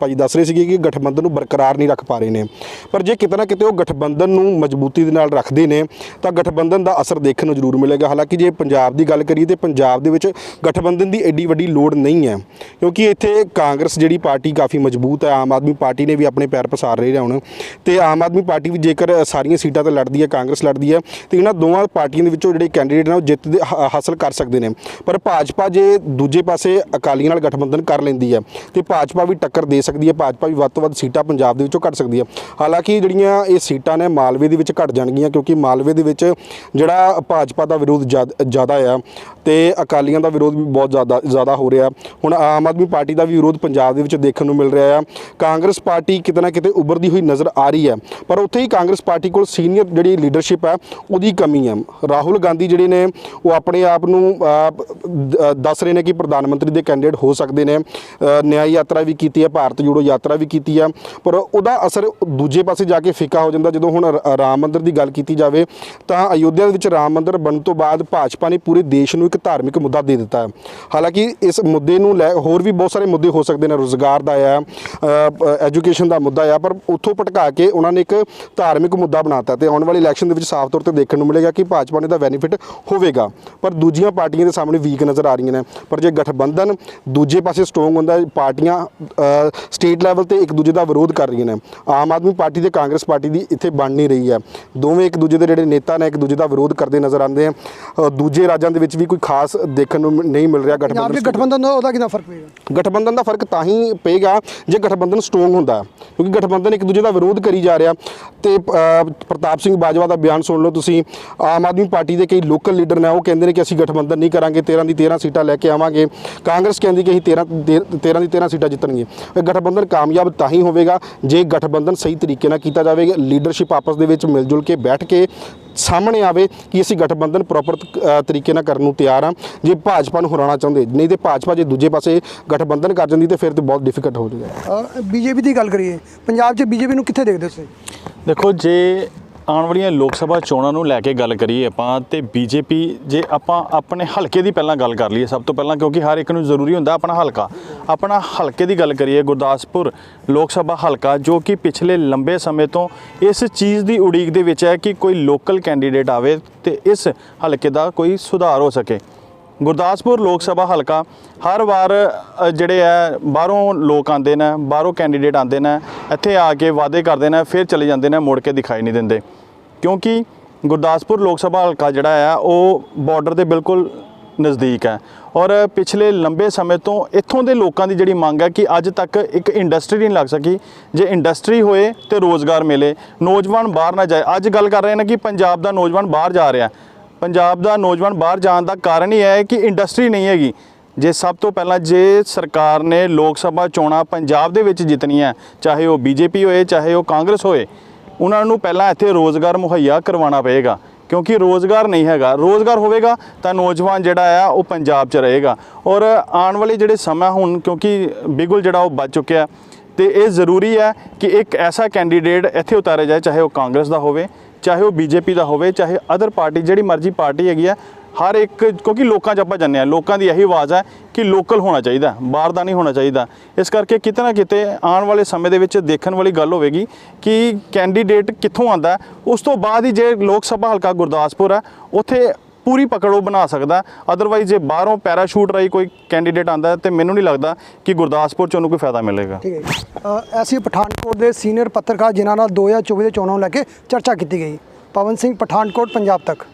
ਭਾਈ ਦੱਸ ਰਹੇ ਸੀਗੇ ਕਿ ਗਠਬੰਧਨ ਨੂੰ ਬਰਕਰਾਰ ਨਹੀਂ ਰੱਖ ਪਾ ਰਹੇ ਨੇ। ਪਰ ਜੇ ਕਿਤੇ ਨਾ ਕਿਤੇ ਉਹ ਗਠਬੰਧਨ ਨੂੰ ਮਜ਼ਬੂਤੀ ਦੇ ਨਾਲ ਰੱਖਦੇ ਨੇ, ਤਾਂ ਗਠਬੰਧਨ ਦਾ ਅਸਰ ਦੇਖਣ ਨੂੰ ਜ਼ਰੂਰ ਮਿਲੇਗਾ। ਹਾਲਾਂਕਿ ਜੇ ਪੰਜਾਬ ਦੀ ਗੱਲ ਕਰੀਏ ਤੇ ਪੰਜਾਬ ਦੇ ਵਿੱਚ ਗਠਬੰਧਨ ਦੀ ਐਡੀ ਵੱਡੀ ਲੋੜ ਨਹੀਂ ਹੈ। ਕਿਉਂਕਿ ਇੱਥੇ ਕਾਂਗਰਸ ਜਿਹੜੀ ਪਾਰਟੀ ਕਾਫੀ ਮਜ਼ਬੂਤ ਹੈ, ਆਮ ਆਦਮੀ ਪਾਰਟੀ ਨੇ ਵੀ ਆਪਣੇ ਪੈਰ ਪਸਾਰ ਰਹੇ ਹੁਣ। ਤੇ ਆਮ ਆਦਮੀ ਪਾਰਟੀ ਵੀ ਜੇਕਰ ਸਾਰੀਆਂ ਸੀਟਾਂ ਤੇ ਲੜਦੀ ਹੈ, ਕਾਂਗਰਸ ਲੜਦੀ ਹੈ, ਤੇ ਇਹਨਾਂ ਦੋਵਾਂ ਪਾਰਟੀਆਂ ਦੇ ਵਿੱਚੋਂ ਜਿਹੜੇ ਕੈਂਡੀਡੇਟ ਨੇ ਉਹ ਜਿੱਤ ਹਾਸਲ ਕਰ ਸਕਦੇ ਨੇ। ਪਰ ਭਾਜਪਾ ਜੇ ਦੂਜੇ ਪਾਸੇ ਅਕਾਲੀਆਂ ਨਾਲ ਗਠਬੰਧਨ ਕਰ ਲੈਂਦੀ ਹੈ, ਤੇ ਭਾਜਪਾ ਵੀ ਟੱਕਰ ਦੇ ਸਕਦੀ ਹੈ, ਭਾਜਪਾ ਵੀ ਵੱਧ ਤੋਂ ਵੱਧ ਸੀਟਾਂ ਪੰਜਾਬ ਦੇ ਵਿੱਚੋਂ ਕੱਢ ਸਕਦੀ ਹੈ। ਹਾਲਾਂਕਿ ਜਿਹੜੀਆਂ ਇਹ ਸੀਟਾਂ ਨੇ ਮਾਲਵੇ ਦੇ ਵਿੱਚ ਘਟ ਜਾਣਗੀਆਂ, ਕਿਉਂਕਿ ਮਾਲਵੇ ਦੇ ਵਿੱਚ ਜਿਹੜਾ ਭਾਜਪਾ ਦਾ ਵਿਰੋਧ ਜ਼ਿਆਦ- ਜ਼ਿਆਦਾ ਆ, ਤੇ ਅਕਾਲੀਆਂ ਦਾ ਵਿਰੋਧ ਵੀ ਬਹੁਤ ਜ਼ਿਆਦਾ ਜ਼ਿਆਦਾ ਹੋ ਰਿਹਾ। ਹੁਣ ਆਮ ਆਦਮੀ ਪਾਰਟੀ ਦਾ ਵੀ ਵਿਰੋਧ ਪੰਜਾਬ ਦੇ ਵਿੱਚ ਦੇਖਣ ਨੂੰ ਮਿਲ ਰਿਹਾ ਆ। ਕਾਂਗਰਸ ਪਾਰਟੀ ਕਿਤੇ ਨਾ ਕਿਤੇ ਉੱਭਰਦੀ ਹੋਈ ਨਜ਼ਰ ਆ ਰਹੀ ਹੈ। ਪਰ ਉੱਥੇ ਹੀ ਕਾਂਗਰਸ ਪਾਰਟੀ ਕੋਲ ਸੀਨੀਅਰ ਜਿਹੜੀ ਲੀਡਰਸ਼ਿਪ ਹੈ, ਉਹਦੀ ਕਮੀ ਹੈ। ਰਾਹੁਲ ਗਾਂਧੀ ਜਿਹੜੇ ਨੇ, ਉਹ ਆਪਣੇ ਆਪ ਨੂੰ ਦੱਸ ਰਹੇ ਨੇ ਕਿ ਪ੍ਰਧਾਨ ਮੰਤਰੀ ਦੇ ਕੈਂਡੀਡੇਟ ਹੋ ਸਕਦੇ ਨੇ। ਨਿਆਂ ਯਾਤਰਾ ਵੀ ਕੀਤੀ ਹੈ, ਭਾਰਤ ਜੋੜੋ ਯਾਤਰਾ ਵੀ ਕੀਤੀ ਹੈ। ਪਰ ਉਹਦਾ ਅਸਰ ਦੂਜੇ ਪਾਸੇ ਜਾ ਕੇ ਫਿੱਕਾ ਹੋ ਜਾਂਦਾ। ਜਦੋਂ ਹੁਣ ਰਾਮ ਮੰਦਰ ਦੀ ਗੱਲ ਕੀਤੀ ਜਾਵੇ, ਤਾਂ ਅਯੋਧਿਆ ਦੇ ਵਿੱਚ ਰਾਮ ਮੰਦਰ ਬਣਨ ਤੋਂ ਬਾਅਦ ਭਾਜਪਾ ਨੇ ਪੂਰੇ ਦੇਸ਼ ਨੂੰ ਇੱਕ ਧਾਰਮਿਕ ਮੁੱਦਾ ਦੇ ਦਿੱਤਾ ਹੈ। ਹਾਲਾਂਕਿ ਇਸ ਮੁੱਦੇ ਨੂੰ ਲੈ ਹੋਰ ਵੀ ਬਹੁਤ ਸਾਰੇ ਮੁੱਦੇ ਹੋ ਸਕਦੇ ਨੇ, ਰੋਜ਼ਗਾਰ ਦਾ ਆ ਐਜੂਕੇਸ਼ਨ ਦਾ ਮੁੱਦਾ ਆ, ਪਰ ਉੱਥੋਂ ਭਟਕਾ ਕੇ ਉਹਨਾਂ ਨੇ ਇੱਕ ਧਾਰਮਿਕ ਮੁੱਦਾ ਬਣਾਤਾ ਤੇ ਆਉਣ ਵਾਲੀ ਇਲੈਕਸ਼ਨ ਦੇ ਵਿੱਚ ਸਾਫ਼ ਤੌਰ ਤੇ ਦੇਖਣ ਨੂੰ ਮਿਲੇਗਾ ਕਿ ਭਾਜਪਾ ਨੇ ਦਾ ਬੈਨੀਫਿਟ ਹੋਵੇਗਾ, ਪਰ ਦੂਜੀਆਂ ਪਾਰਟੀਆਂ ਦੇ ਸਾਹਮਣੇ ਵੀਕ ਨਜ਼ਰ ਆ ਰਹੀਆਂ ਨੇ। ਪਰ ਜੇ ਗਠਬੰਧਨ ਦੂਜੇ ਪਾਸੇ ਸਟਰੋਂਗ ਹੁੰਦਾ, ਪਾਰਟੀਆਂ ਸਟੇਟ ਲੈਵਲ ਤੇ ਇੱਕ ਦੂਜੇ ਦਾ ਵਿਰੋਧ ਕਰ ਰਹੀਆਂ ਨੇ। ਆਮ ਆਦਮੀ ਪਾਰਟੀ ਤੇ ਕਾਂਗਰਸ ਪਾਰਟੀ ਦੀ ਇੱਥੇ ਬਣ ਨਹੀਂ ਰਹੀ ਹੈ। ਦੋਵੇਂ ਇੱਕ ਦੂਜੇ ਦੇ ਜਿਹੜੇ ਨੇਤਾ ਨੇ, ਇੱਕ ਦੂਜੇ ਦਾ ਵਿਰੋਧ ਕਰਦੇ ਨਜ਼ਰ ਆਉਂਦੇ ਆ। ਦੂਜੇ ਰਾਜਾਂ ਦੇ ਵਿੱਚ ਵੀ ਕੋਈ ਖਾਸ ਦੇਖਣ ਨੂੰ ਨਹੀਂ ਮਿਲ ਰਿਹਾ ਪੰਜਾਬ ਦੇ ਗਠਬੰਧਨ ਗਠਬੰਧਨ ਦਾ ਉਹਦਾ ਕਿੰਨਾ ਫ਼ਰਕ ਪਏਗਾ? ਗਠਬੰਧਨ ਦਾ ਫ਼ਰਕ ਤਾਂ ਹੀ ਪਏਗਾ ਜੇ ਗਠਬੰਧਨ ਸਟਰੋਂਗ ਹੁੰਦਾ। ਕਿਉਂਕਿ ਗਠਬੰਧਨ ਇੱਕ ਦੂਜੇ ਦਾ ਵਿਰੋਧ ਕਰੀ ਜਾ ਰਿਹਾ। ਤੇ ਪ੍ਰਤਾਪ ਸਿੰਘ ਬਾਜਵਾ ਦਾ ਬਿਆਨ ਸੁਣ ਲਓ ਤੁਸੀਂ। ਆਮ ਆਦਮੀ ਪਾਰਟੀ ਦੇ ਕਈ ਲੋਕਲ ਲੀਡਰ ਨੇ ਉਹ ਕਹਿੰਦੇ ਨੇ ਕਿ ਅਸੀਂ ਗਠਬੰਧਨ ਨਹੀਂ ਕਰਾਂਗੇ 13 ਦੀ 13 ਸੀਟਾਂ ਲੈ ਕੇ ਆਵਾਂਗੇ। ਕਾਂਗਰਸ ਕਹਿੰਦੀ ਕਿ ਅਸੀਂ 13 ਦੇ- 13 ਦੀ 13 ਸੀਟਾਂ ਜਿੱਤਣਗੇ ਇਹ ਗਠਬੰਧਨ ਕਾਮਯਾਬ ਤਾਂ ਹੀ ਹੋਵੇਗਾ ਜੇ ਗਠਬੰਧਨ ਸਹੀ ਤਰੀਕੇ ਨਾਲ ਕੀਤਾ ਜਾਵੇਗਾ। ਲੀਡਰਸ਼ਿਪ ਆਪਸ ਦੇ ਵਿੱਚ ਮਿਲ ਜੁਲ ਕੇ ਬੈਠ ਕੇ ਸਾਹਮਣੇ ਆਵੇ ਕਿ ਅਸੀਂ ਗਠਬੰਧਨ ਪ੍ਰੋਪਰ ਤਰੀਕੇ ਨਾਲ ਕਰਨ ਨੂੰ ਤਿਆਰ ਹਾਂ। ਜੇ ਭਾਜਪਾ ਨੂੰ ਹਰਾਉਣਾ ਚਾਹੁੰਦੇ ਨਹੀਂ ਤੇ ਭਾਜਪਾ ਜੇ ਦੂਜੇ ਪਾਸੇ ਗਠਬੰਧਨ ਕਰ ਜਾਂਦੀ ਤੇ ਫਿਰ ਤੇ ਬਹੁਤ ਡਿਫਿਕਲਟ ਹੋ ਜਾਏਗਾ। ਬੀਜੇਪੀ ਦੀ ਗੱਲ ਕਰੀਏ ਪੰਜਾਬ 'ਚ ਬੀਜੇਪੀ ਨੂੰ ਕਿੱਥੇ ਦੇਖਦੇ ਹੋ ਤੁਸੀਂ? ਦੇਖੋ ਜੇ ਆਉਣ ਵਾਲੀਆਂ ਲੋਕ ਸਭਾ ਚੋਣਾਂ ਨੂੰ ਲੈ ਕੇ ਗੱਲ ਕਰੀਏ ਆਪਾਂ ਤੇ ਬੀਜੇਪੀ ਜੇ ਆਪਾਂ ਆਪਣੇ ਹਲਕੇ ਦੀ ਪਹਿਲਾਂ ਗੱਲ ਕਰ ਲਈਏ ਸਭ ਤੋਂ ਪਹਿਲਾਂ, ਕਿਉਂਕਿ ਹਰ ਇੱਕ ਨੂੰ ਜ਼ਰੂਰੀ ਹੁੰਦਾ ਆਪਣਾ ਹਲਕਾ। ਆਪਣਾ ਹਲਕੇ ਦੀ ਗੱਲ ਕਰੀਏ, ਗੁਰਦਾਸਪੁਰ ਲੋਕ ਸਭਾ ਹਲਕਾ, ਜੋ ਕਿ ਪਿਛਲੇ ਲੰਬੇ ਸਮੇਂ ਤੋਂ ਇਸ ਚੀਜ਼ ਦੀ ਉਡੀਕ ਦੇ ਵਿੱਚ ਹੈ ਕਿ ਕੋਈ ਲੋਕਲ ਕੈਂਡੀਡੇਟ ਆਵੇ ਤੇ ਇਸ ਹਲਕੇ ਦਾ ਕੋਈ ਸੁਧਾਰ ਹੋ ਸਕੇ। ਗੁਰਦਾਸਪੁਰ ਲੋਕ ਸਭਾ ਹਲਕਾ ਹਰ ਵਾਰ ਜਿਹੜੇ ਆ ਬਾਹਰੋਂ ਲੋਕ ਆਉਂਦੇ ਨੇ, ਬਾਹਰੋਂ ਕੈਂਡੀਡੇਟ ਆਉਂਦੇ ਨੇ, ਇੱਥੇ ਆ ਕੇ ਵਾਅਦੇ ਕਰਦੇ ਨੇ, ਫਿਰ ਚਲੇ ਜਾਂਦੇ ਨੇ, ਮੁੜ ਕੇ ਦਿਖਾਈ ਨਹੀਂ ਦਿੰਦੇ। ਕਿਉਂਕਿ ਗੁਰਦਾਸਪੁਰ ਲੋਕ ਸਭਾ ਹਲਕਾ ਜਿਹੜਾ ਆ, ਉਹ ਬਾਰਡਰ ਦੇ ਬਿਲਕੁਲ ਨਜ਼ਦੀਕ ਹੈ। ਔਰ ਪਿਛਲੇ ਲੰਬੇ ਸਮੇਂ ਤੋਂ ਇੱਥੋਂ ਦੇ ਲੋਕਾਂ ਦੀ ਜਿਹੜੀ ਮੰਗ ਹੈ ਕਿ ਅੱਜ ਤੱਕ ਇੱਕ ਇੰਡਸਟਰੀ ਨਹੀਂ ਲੱਗ ਸਕੀ। ਜੇ ਇੰਡਸਟਰੀ ਹੋਏ ਤੇ ਰੋਜ਼ਗਾਰ ਮਿਲੇ, ਨੌਜਵਾਨ ਬਾਹਰ ਨਾ ਜਾਏ। ਅੱਜ ਗੱਲ ਕਰ ਰਹੇ ਨੇ ਕਿ ਪੰਜਾਬ ਦਾ ਨੌਜਵਾਨ ਬਾਹਰ ਜਾ ਰਿਹਾ। ਪੰਜਾਬ ਦਾ ਨੌਜਵਾਨ ਬਾਹਰ ਜਾਣ ਦਾ ਕਾਰਨ ਹੀ ਹੈ ਕਿ ਇੰਡਸਟਰੀ ਨਹੀਂ ਹੈਗੀ। ਜੇ ਸਭ ਤੋਂ ਪਹਿਲਾਂ ਜੇ ਸਰਕਾਰ ਨੇ ਲੋਕ ਸਭਾ ਚੋਣਾਂ ਪੰਜਾਬ ਦੇ ਵਿੱਚ ਜਿੱਤਣੀਆਂ, ਚਾਹੇ ਉਹ ਬੀਜੇਪੀ ਹੋਏ, ਚਾਹੇ ਉਹ ਕਾਂਗਰਸ ਹੋਏ ਉਹਨਾਂ ਨੂੰ ਪਹਿਲਾਂ ਇੱਥੇ ਰੋਜ਼ਗਾਰ ਮੁਹੱਈਆ ਕਰਵਾਉਣਾ ਪਏਗਾ। ਕਿਉਂਕਿ ਰੋਜ਼ਗਾਰ ਨਹੀਂ ਹੈਗਾ। ਰੋਜ਼ਗਾਰ ਹੋਵੇਗਾ ਤਾਂ ਨੌਜਵਾਨ ਜਿਹੜਾ ਆ, ਉਹ ਪੰਜਾਬ 'ਚ ਰਹੇਗਾ। ਔਰ ਆਉਣ ਵਾਲੇ ਜਿਹੜੇ ਸਮਾਂ ਹੁਣ, ਕਿਉਂਕਿ ਬਿਗੁਲ ਜਿਹੜਾ ਉਹ ਬਚ ਚੁੱਕਿਆ ਤੇ ਇਹ ਜ਼ਰੂਰੀ ਹੈ ਕਿ ਇੱਕ ਐਸਾ ਕੈਂਡੀਡੇਟ ਇੱਥੇ ਉਤਾਰਿਆ ਜਾਏ, ਚਾਹੇ ਉਹ ਕਾਂਗਰਸ ਦਾ ਹੋਵੇ, ਚਾਹੇ ਉਹ ਬੀਜੇਪੀ ਦਾ ਹੋਵੇ, ਚਾਹੇ ਅਦਰ ਪਾਰਟੀ ਜਿਹੜੀ ਮਰਜ਼ੀ ਪਾਰਟੀ ਹੈਗੀ ਆ ਹਰ ਇੱਕ, ਕਿਉਂਕਿ ਲੋਕਾਂ 'ਚ ਆਪਾਂ ਜਾਂਦੇ ਆ ਲੋਕਾਂ ਦੀ ਇਹੀ ਆਵਾਜ਼ ਹੈ ਕਿ ਲੋਕਲ ਹੋਣਾ ਚਾਹੀਦਾ ਬਾਹਰ ਦਾ ਨਹੀਂ ਹੋਣਾ ਚਾਹੀਦਾ। ਇਸ ਕਰਕੇ ਕਿਤੇ ਨਾ ਕਿਤੇ ਆਉਣ ਵਾਲੇ ਸਮੇਂ ਦੇ ਵਿੱਚ ਦੇਖਣ ਵਾਲੀ ਗੱਲ ਹੋਵੇਗੀ ਕਿ ਕੈਂਡੀਡੇਟ ਕਿੱਥੋਂ ਆਂਦਾ ਉਸ ਤੋਂ ਬਾਅਦ ਹੀ ਜੇ ਲੋਕ ਸਭਾ ਹਲਕਾ ਗੁਰਦਾਸਪੁਰ ਹੈ, ਉੱਥੇ ਪੂਰੀ ਪਕੜ ਉਹ ਬਣਾ ਸਕਦਾ ਅਦਰਵਾਈਜ਼ ਜੇ ਬਾਹਰੋਂ ਪੈਰਾਸ਼ੂਟ ਰਾਈ ਕੋਈ ਕੈਂਡੀਡੇਟ ਆਂਦਾ ਤੇ ਮੈਨੂੰ ਨਹੀਂ ਲੱਗਦਾ ਕਿ ਗੁਰਦਾਸਪੁਰ ਚ ਉਹਨੂੰ ਕੋਈ ਫਾਇਦਾ ਮਿਲੇਗਾ। ਠੀਕ ਹੈ ਐਸੀ ਪਠਾਨਕੋਟ ਦੇ ਸੀਨੀਅਰ ਪੱਤਰਕਾਰ ਜਿਨ੍ਹਾਂ ਨਾਲ 2024 ਦੇ ਚੋਣਾਂ ਨੂੰ ਲੈ ਕੇ ਚਰਚਾ ਕੀਤੀ ਗਈ। ਪਵਨ ਸਿੰਘ ਪਠਾਨਕੋਟ, ਪੰਜਾਬ ਤੱਕ।